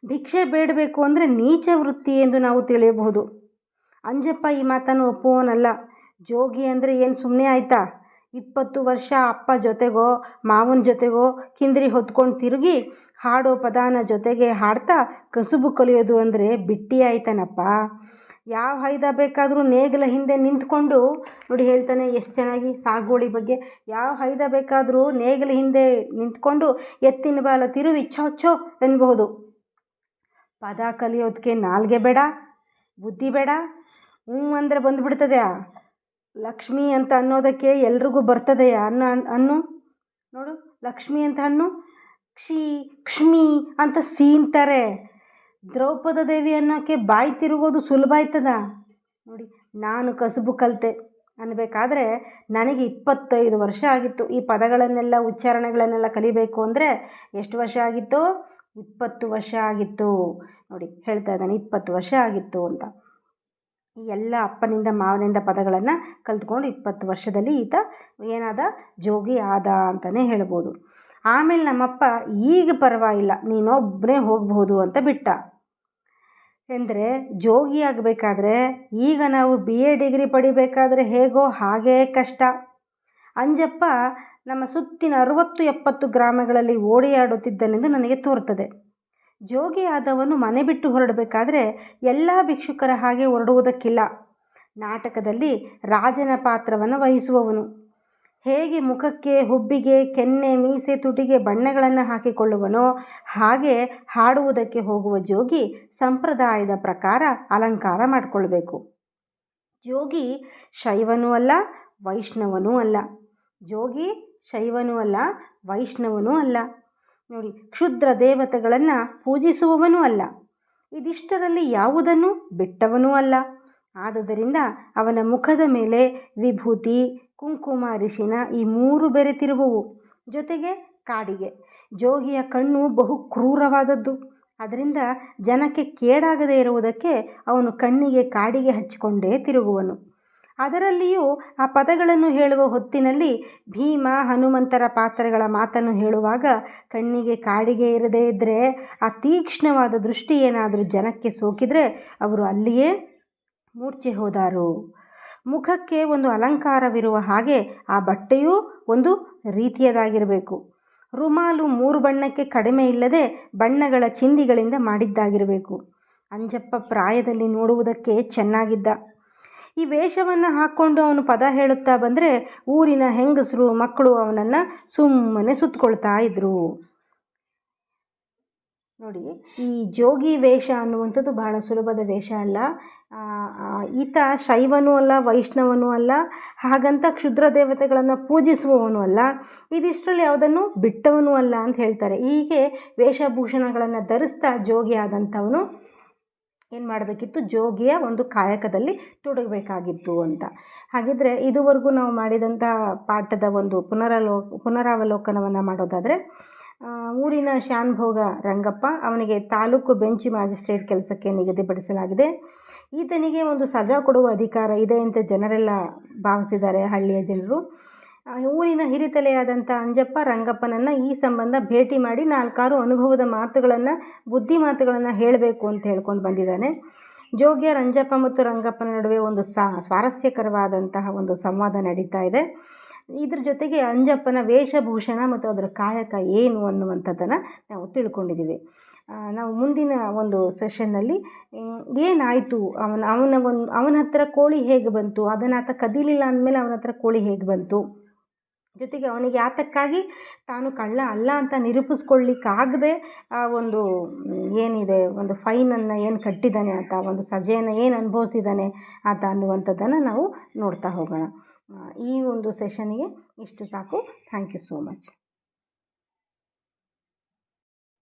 ಭಿಕ್ಷೆ ಬೇಡಬೇಕು ಅಂದರೆ ನೀಚ ವೃತ್ತಿ ಎಂದು ನಾವು ತಿಳಿಯಬಹುದು. ಅಂಜಪ್ಪ ಈ ಮಾತನ್ನು ಒಪ್ಪುವವನಲ್ಲ ಜೋಗಿ ಅಂದರೆ ಏನು ಸುಮ್ಮನೆ ಆಯಿತಾ? ಇಪ್ಪತ್ತು ವರ್ಷ ಅಪ್ಪ ಜೊತೆಗೋ, ಮಾವನ ಜೊತೆಗೋ ಕಿಂದ್ರಿ ಹೊತ್ಕೊಂಡು ತಿರುಗಿ ಹಾಡೋ ಪದಾನ ಜೊತೆಗೆ ಹಾಡ್ತಾ ಕಸುಬು ಕಲಿಯೋದು ಅಂದರೆ ಬಿಟ್ಟಿ ಆಯ್ತಾನಪ್ಪ. ಯಾವ ಹೈದ ಬೇಕಾದರೂ ನೇಗಿಲ ಹಿಂದೆ ನಿಂತ್ಕೊಂಡು ನೋಡಿ ಹೇಳ್ತಾನೆ ಎಷ್ಟು ಚೆನ್ನಾಗಿ ಸಾಗುವಳಿ ಬಗ್ಗೆ. ಯಾವ ಹೈದ ಬೇಕಾದರೂ ನೇಗಿಲ ಹಿಂದೆ ನಿಂತ್ಕೊಂಡು ಎತ್ತಿನ ಬಾಲ ತಿರುವಿ ಛೋ ಛೋ ಎನ್ಬಹುದು. ಪದ ಕಲಿಯೋದಕ್ಕೆ ನಾಲ್ಗೆ ಬೇಡ, ಬುದ್ಧಿ ಬೇಡ ಹ್ಞೂ ಅಂದರೆ ಬಂದುಬಿಡ್ತದೆ ಲಕ್ಷ್ಮಿ ಅಂತ ಅನ್ನೋದಕ್ಕೆ ಎಲ್ರಿಗೂ ಬರ್ತದೆಯಾ ಅನ್ನು ಅನ್ನು? ನೋಡು, ಲಕ್ಷ್ಮಿ ಅಂತ ಅನ್ನು? ಕ್ಷಿ, ಕ್ಷ್ಮಿ ಅಂತ ಸೀನ್ತಾರೆ ದ್ರೌಪದ ದೇವಿ ಅನ್ನೋಕ್ಕೆ ಬಾಯಿ ತಿರುಗೋದು ಸುಲಭ ಆಯ್ತದ? ನೋಡಿ, ನಾನು ಕಸುಬು ಕಲಿತೆ ಅನ್ನಬೇಕಾದ್ರೆ ನನಗೆ ಇಪ್ಪತ್ತೈದು ವರ್ಷ ಆಗಿತ್ತು. ಈ ಪದಗಳನ್ನೆಲ್ಲ, ಉಚ್ಚಾರಣೆಗಳನ್ನೆಲ್ಲ ಕಲಿಬೇಕು ಅಂದರೆ ಎಷ್ಟು ವರ್ಷ ಆಗಿತ್ತು? ಇಪ್ಪತ್ತು ವರ್ಷ ಆಗಿತ್ತು. ನೋಡಿ, ಹೇಳ್ತಾ ಇದ್ದಾನೆ, ಇಪ್ಪತ್ತು ವರ್ಷ ಆಗಿತ್ತು ಅಂತ. ಈ ಎಲ್ಲ ಅಪ್ಪನಿಂದ, ಮಾವನಿಂದ ಪದಗಳನ್ನು ಕಲ್ತ್ಕೊಂಡು ಇಪ್ಪತ್ತು ವರ್ಷದಲ್ಲಿ ಈತ ಏನಾದ ಜೋಗಿ ಆದ ಅಂತಲೇ ಹೇಳ್ಬೋದು. ಆಮೇಲೆ ನಮ್ಮಪ್ಪ, ಈಗ ಪರವಾಗಿಲ್ಲ ನೀನೊಬ್ಬನೇ ಹೋಗ್ಬೋದು ಅಂತ ಬಿಟ್ಟ. ಎಂದರೆ, ಜೋಗಿ ಆಗಬೇಕಾದ್ರೆ ಈಗ ನಾವು ಬಿ ಎ ಡಿಗ್ರಿ ಪಡಿಬೇಕಾದ್ರೆ ಹೇಗೋ ಹಾಗೇ ಕಷ್ಟ. ಅಂಜಪ್ಪ ನಮ್ಮ ಸುತ್ತಿನ ಅರುವತ್ತು ಎಪ್ಪತ್ತು ಗ್ರಾಮಗಳಲ್ಲಿ ಓಡಿಯಾಡುತ್ತಿದ್ದನೆಂದು ನನಗೆ ತೋರ್ತದೆ. ಜೋಗಿ ಆದವನು ಮನೆ ಬಿಟ್ಟು ಹೊರಡಬೇಕಾದ್ರೆ ಎಲ್ಲ ಭಿಕ್ಷುಕರ ಹಾಗೆ ಹೊರಡುವುದಕ್ಕಿಲ್ಲ. ನಾಟಕದಲ್ಲಿ ರಾಜನ ಪಾತ್ರವನ್ನು ವಹಿಸುವವನು. ಹೇಗೆ ಮುಖಕ್ಕೆ, ಹುಬ್ಬಿಗೆ, ಕೆನ್ನೆ, ಮೀಸೆ, ತುಟಿಗೆ ಬಣ್ಣಗಳನ್ನು ಹಾಕಿಕೊಳ್ಳುವನೋ ಹಾಗೆ ಹಾಡುವುದಕ್ಕೆ ಹೋಗುವ ಜೋಗಿ ಸಂಪ್ರದಾಯದ ಪ್ರಕಾರ ಅಲಂಕಾರ ಮಾಡಿಕೊಳ್ಬೇಕು. ಜೋಗಿ ಶೈವನೂ ಅಲ್ಲ, ವೈಷ್ಣವನೂ ಅಲ್ಲ. ಜೋಗಿ ಶೈವನೂ ಅಲ್ಲ, ವೈಷ್ಣವನೂ ಅಲ್ಲ. ನೋಡಿ, ಕ್ಷುದ್ರ ದೇವತೆಗಳನ್ನು ಪೂಜಿಸುವವನೂ ಅಲ್ಲ. ಇದಿಷ್ಟರಲ್ಲಿ ಯಾವುದನ್ನು? ಬಿಟ್ಟವನೂ ಅಲ್ಲ. ಆದುದರಿಂದ ಅವನ ಮುಖದ ಮೇಲೆ ವಿಭೂತಿ, ಕುಂಕುಮ, ಅರಿಶಿನ ಈ ಮೂರು ಬೆರೆತಿರುವವು. ಜೊತೆಗೆ ಕಾಡಿಗೆ. ಜೋಗಿಯ ಕಣ್ಣು ಬಹು ಕ್ರೂರವಾದದ್ದು. ಅದರಿಂದ ಜನಕ್ಕೆ ಕೇಡಾಗದೇ ಇರುವುದಕ್ಕೆ ಅವನು ಕಣ್ಣಿಗೆ ಕಾಡಿಗೆ ಹಚ್ಚಿಕೊಂಡೇ ತಿರುಗುವನು. ಅದರಲ್ಲಿಯೂ ಆ ಪದಗಳನ್ನು ಹೇಳುವ ಹೊತ್ತಿನಲ್ಲಿ ಭೀಮ ಹನುಮಂತರ ಪಾತ್ರಗಳ ಮಾತನ್ನು ಹೇಳುವಾಗ ಕಣ್ಣಿಗೆ ಕಾಡಿಗೆ ಇರದೇ ಇದ್ದರೆ ಆ ತೀಕ್ಷ್ಣವಾದ ದೃಷ್ಟಿ ಏನಾದರೂ ಜನಕ್ಕೆ ಸೋಕಿದರೆ ಅವರು ಅಲ್ಲಿಯೇ ಮೂರ್ಛೆ ಹೋದಾರು. ಮುಖಕ್ಕೆ ಒಂದು ಅಲಂಕಾರವಿರುವ ಹಾಗೆ ಆ ಬಟ್ಟೆಯೂ ಒಂದು ರೀತಿಯದಾಗಿರಬೇಕು. ರುಮಾಲು ಮೂರು ಬಣ್ಣಕ್ಕೆ ಕಡಿಮೆ ಇಲ್ಲದೆ ಬಣ್ಣಗಳ ಚಿಂದಿಗಳಿಂದ ಮಾಡಿದ್ದಾಗಿರಬೇಕು. ಅಂಜಪ್ಪ ಪ್ರಾಯದಲ್ಲಿ ನೋಡುವುದಕ್ಕೆ ಚೆನ್ನಾಗಿದ್ದ. ಈ ವೇಷವನ್ನು ಹಾಕ್ಕೊಂಡು ಅವನು ಪದ ಹೇಳುತ್ತಾ ಬಂದರೆ ಊರಿನ ಹೆಂಗಸರು, ಮಕ್ಕಳು ಅವನನ್ನು ಸುಮ್ಮನೆ ಸುತ್ತಕೊಳ್ತಾ ಇದ್ರು. ನೋಡಿ, ಈ ಜೋಗಿ ವೇಷ ಅನ್ನುವಂಥದ್ದು ಬಹಳ ಸುಲಭದ ವೇಷ ಅಲ್ಲ. ಈತ ಶೈವನೂ ಅಲ್ಲ, ವೈಷ್ಣವನೂ ಅಲ್ಲ, ಹಾಗಂತ ಕ್ಷುದ್ರ ದೇವತೆಗಳನ್ನು ಪೂಜಿಸುವವನು ಅಲ್ಲ. ಇದಿಷ್ಟರಲ್ಲಿ ಯಾವುದನ್ನು ಬಿಟ್ಟವನೂ ಅಲ್ಲ ಅಂತ ಹೇಳ್ತಾರೆ. ಹೀಗೆ ವೇಷಭೂಷಣಗಳನ್ನು ಧರಿಸ್ತಾ ಜೋಗಿ ಆದಂಥವನು ಏನು ಮಾಡಬೇಕಿತ್ತು? ಜೋಗಿಯ ಒಂದು ಕಾಯಕದಲ್ಲಿ ತೊಡಗಬೇಕಾಗಿತ್ತು ಅಂತ. ಹಾಗಿದ್ರೆ ಇದುವರೆಗೂ ನಾವು ಮಾಡಿದಂಥ ಪಾಠದ ಒಂದು ಪುನರಲೋ, ಪುನರಾವಲೋಕನವನ್ನು ಮಾಡೋದಾದರೆ ಊರಿನ ಶಾನ್ಭೋಗ ರಂಗಪ್ಪ ಅವನಿಗೆ ತಾಲೂಕು ಬೆಂಚ್ ಮ್ಯಾಜಿಸ್ಟ್ರೇಟ್ ಕೆಲಸಕ್ಕೆ ನಿಗದಿಪಡಿಸಲಾಗಿದೆ. ಈತನಿಗೆ ಒಂದು ಸಜಾ ಕೊಡುವ ಅಧಿಕಾರ ಇದೆ ಅಂತ ಜನರೆಲ್ಲ ಭಾವಿಸಿದ್ದಾರೆ ಹಳ್ಳಿಯ ಜನರು. ಊರಿನ ಹಿರಿತಲೆಯಾದಂಥ ಅಂಜಪ್ಪ ರಂಗಪ್ಪನನ್ನು ಈ ಸಂಬಂಧ ಭೇಟಿ ಮಾಡಿ ನಾಲ್ಕಾರು ಅನುಭವದ ಮಾತುಗಳನ್ನು, ಬುದ್ಧಿ ಮಾತುಗಳನ್ನು ಹೇಳಬೇಕು ಅಂತ ಹೇಳ್ಕೊಂಡು ಬಂದಿದ್ದಾನೆ. ಜೋಗ್ಯ ರಂಜಪ್ಪ ಮತ್ತು ರಂಗಪ್ಪನ ನಡುವೆ ಒಂದು ಸ್ವಾರಸ್ಯಕರವಾದಂತಹ ಒಂದು ಸಂವಾದ ನಡೀತಾ ಇದೆ. ಇದ್ರ ಜೊತೆಗೆ ಅಂಜಪ್ಪನ ವೇಷಭೂಷಣ ಮತ್ತು ಅದರ ಕಾಯಕ ಏನು ಅನ್ನುವಂಥದ್ದನ್ನು ನಾವು ತಿಳ್ಕೊಂಡಿದ್ದೀವಿ. ನಾವು ಮುಂದಿನ ಒಂದು ಸೆಷನ್ನಲ್ಲಿ ಏನಾಯಿತು? ಅವನ ಅವನ ಒಂದು, ಅವನ ಹತ್ತಿರ ಕೋಳಿ ಹೇಗೆ ಬಂತು? ಅದನ್ನು ಆತ ಕದೀಲಿಲ್ಲ ಅಂದಮೇಲೆ ಅವನ ಹತ್ರ ಕೋಳಿ ಹೇಗೆ ಬಂತು? ಜೊತೆಗೆ ಅವನಿಗೆ ಆತಕ್ಕಾಗಿ ತಾನು ಕಳ್ಳ ಅಲ್ಲ ಅಂತ ನಿರೂಪಿಸ್ಕೊಳ್ಳಿಕ್ಕಾಗದೆ, ಆ, ಒಂದು ಏನಿದೆ, ಒಂದು ಫೈನನ್ನು ಏನು ಕಟ್ಟಿದ್ದಾನೆ ಆತ, ಒಂದು ಸಜೆಯನ್ನು ಏನು ಅನುಭವಿಸಿದ್ದಾನೆ ಆತ ಅನ್ನುವಂಥದ್ದನ್ನು ನಾವು ನೋಡ್ತಾ ಹೋಗೋಣ. ಈ ಒಂದು ಸೆಷನ್ನಿಗೆ ಇಷ್ಟು ಸಾಕು. Thank you so much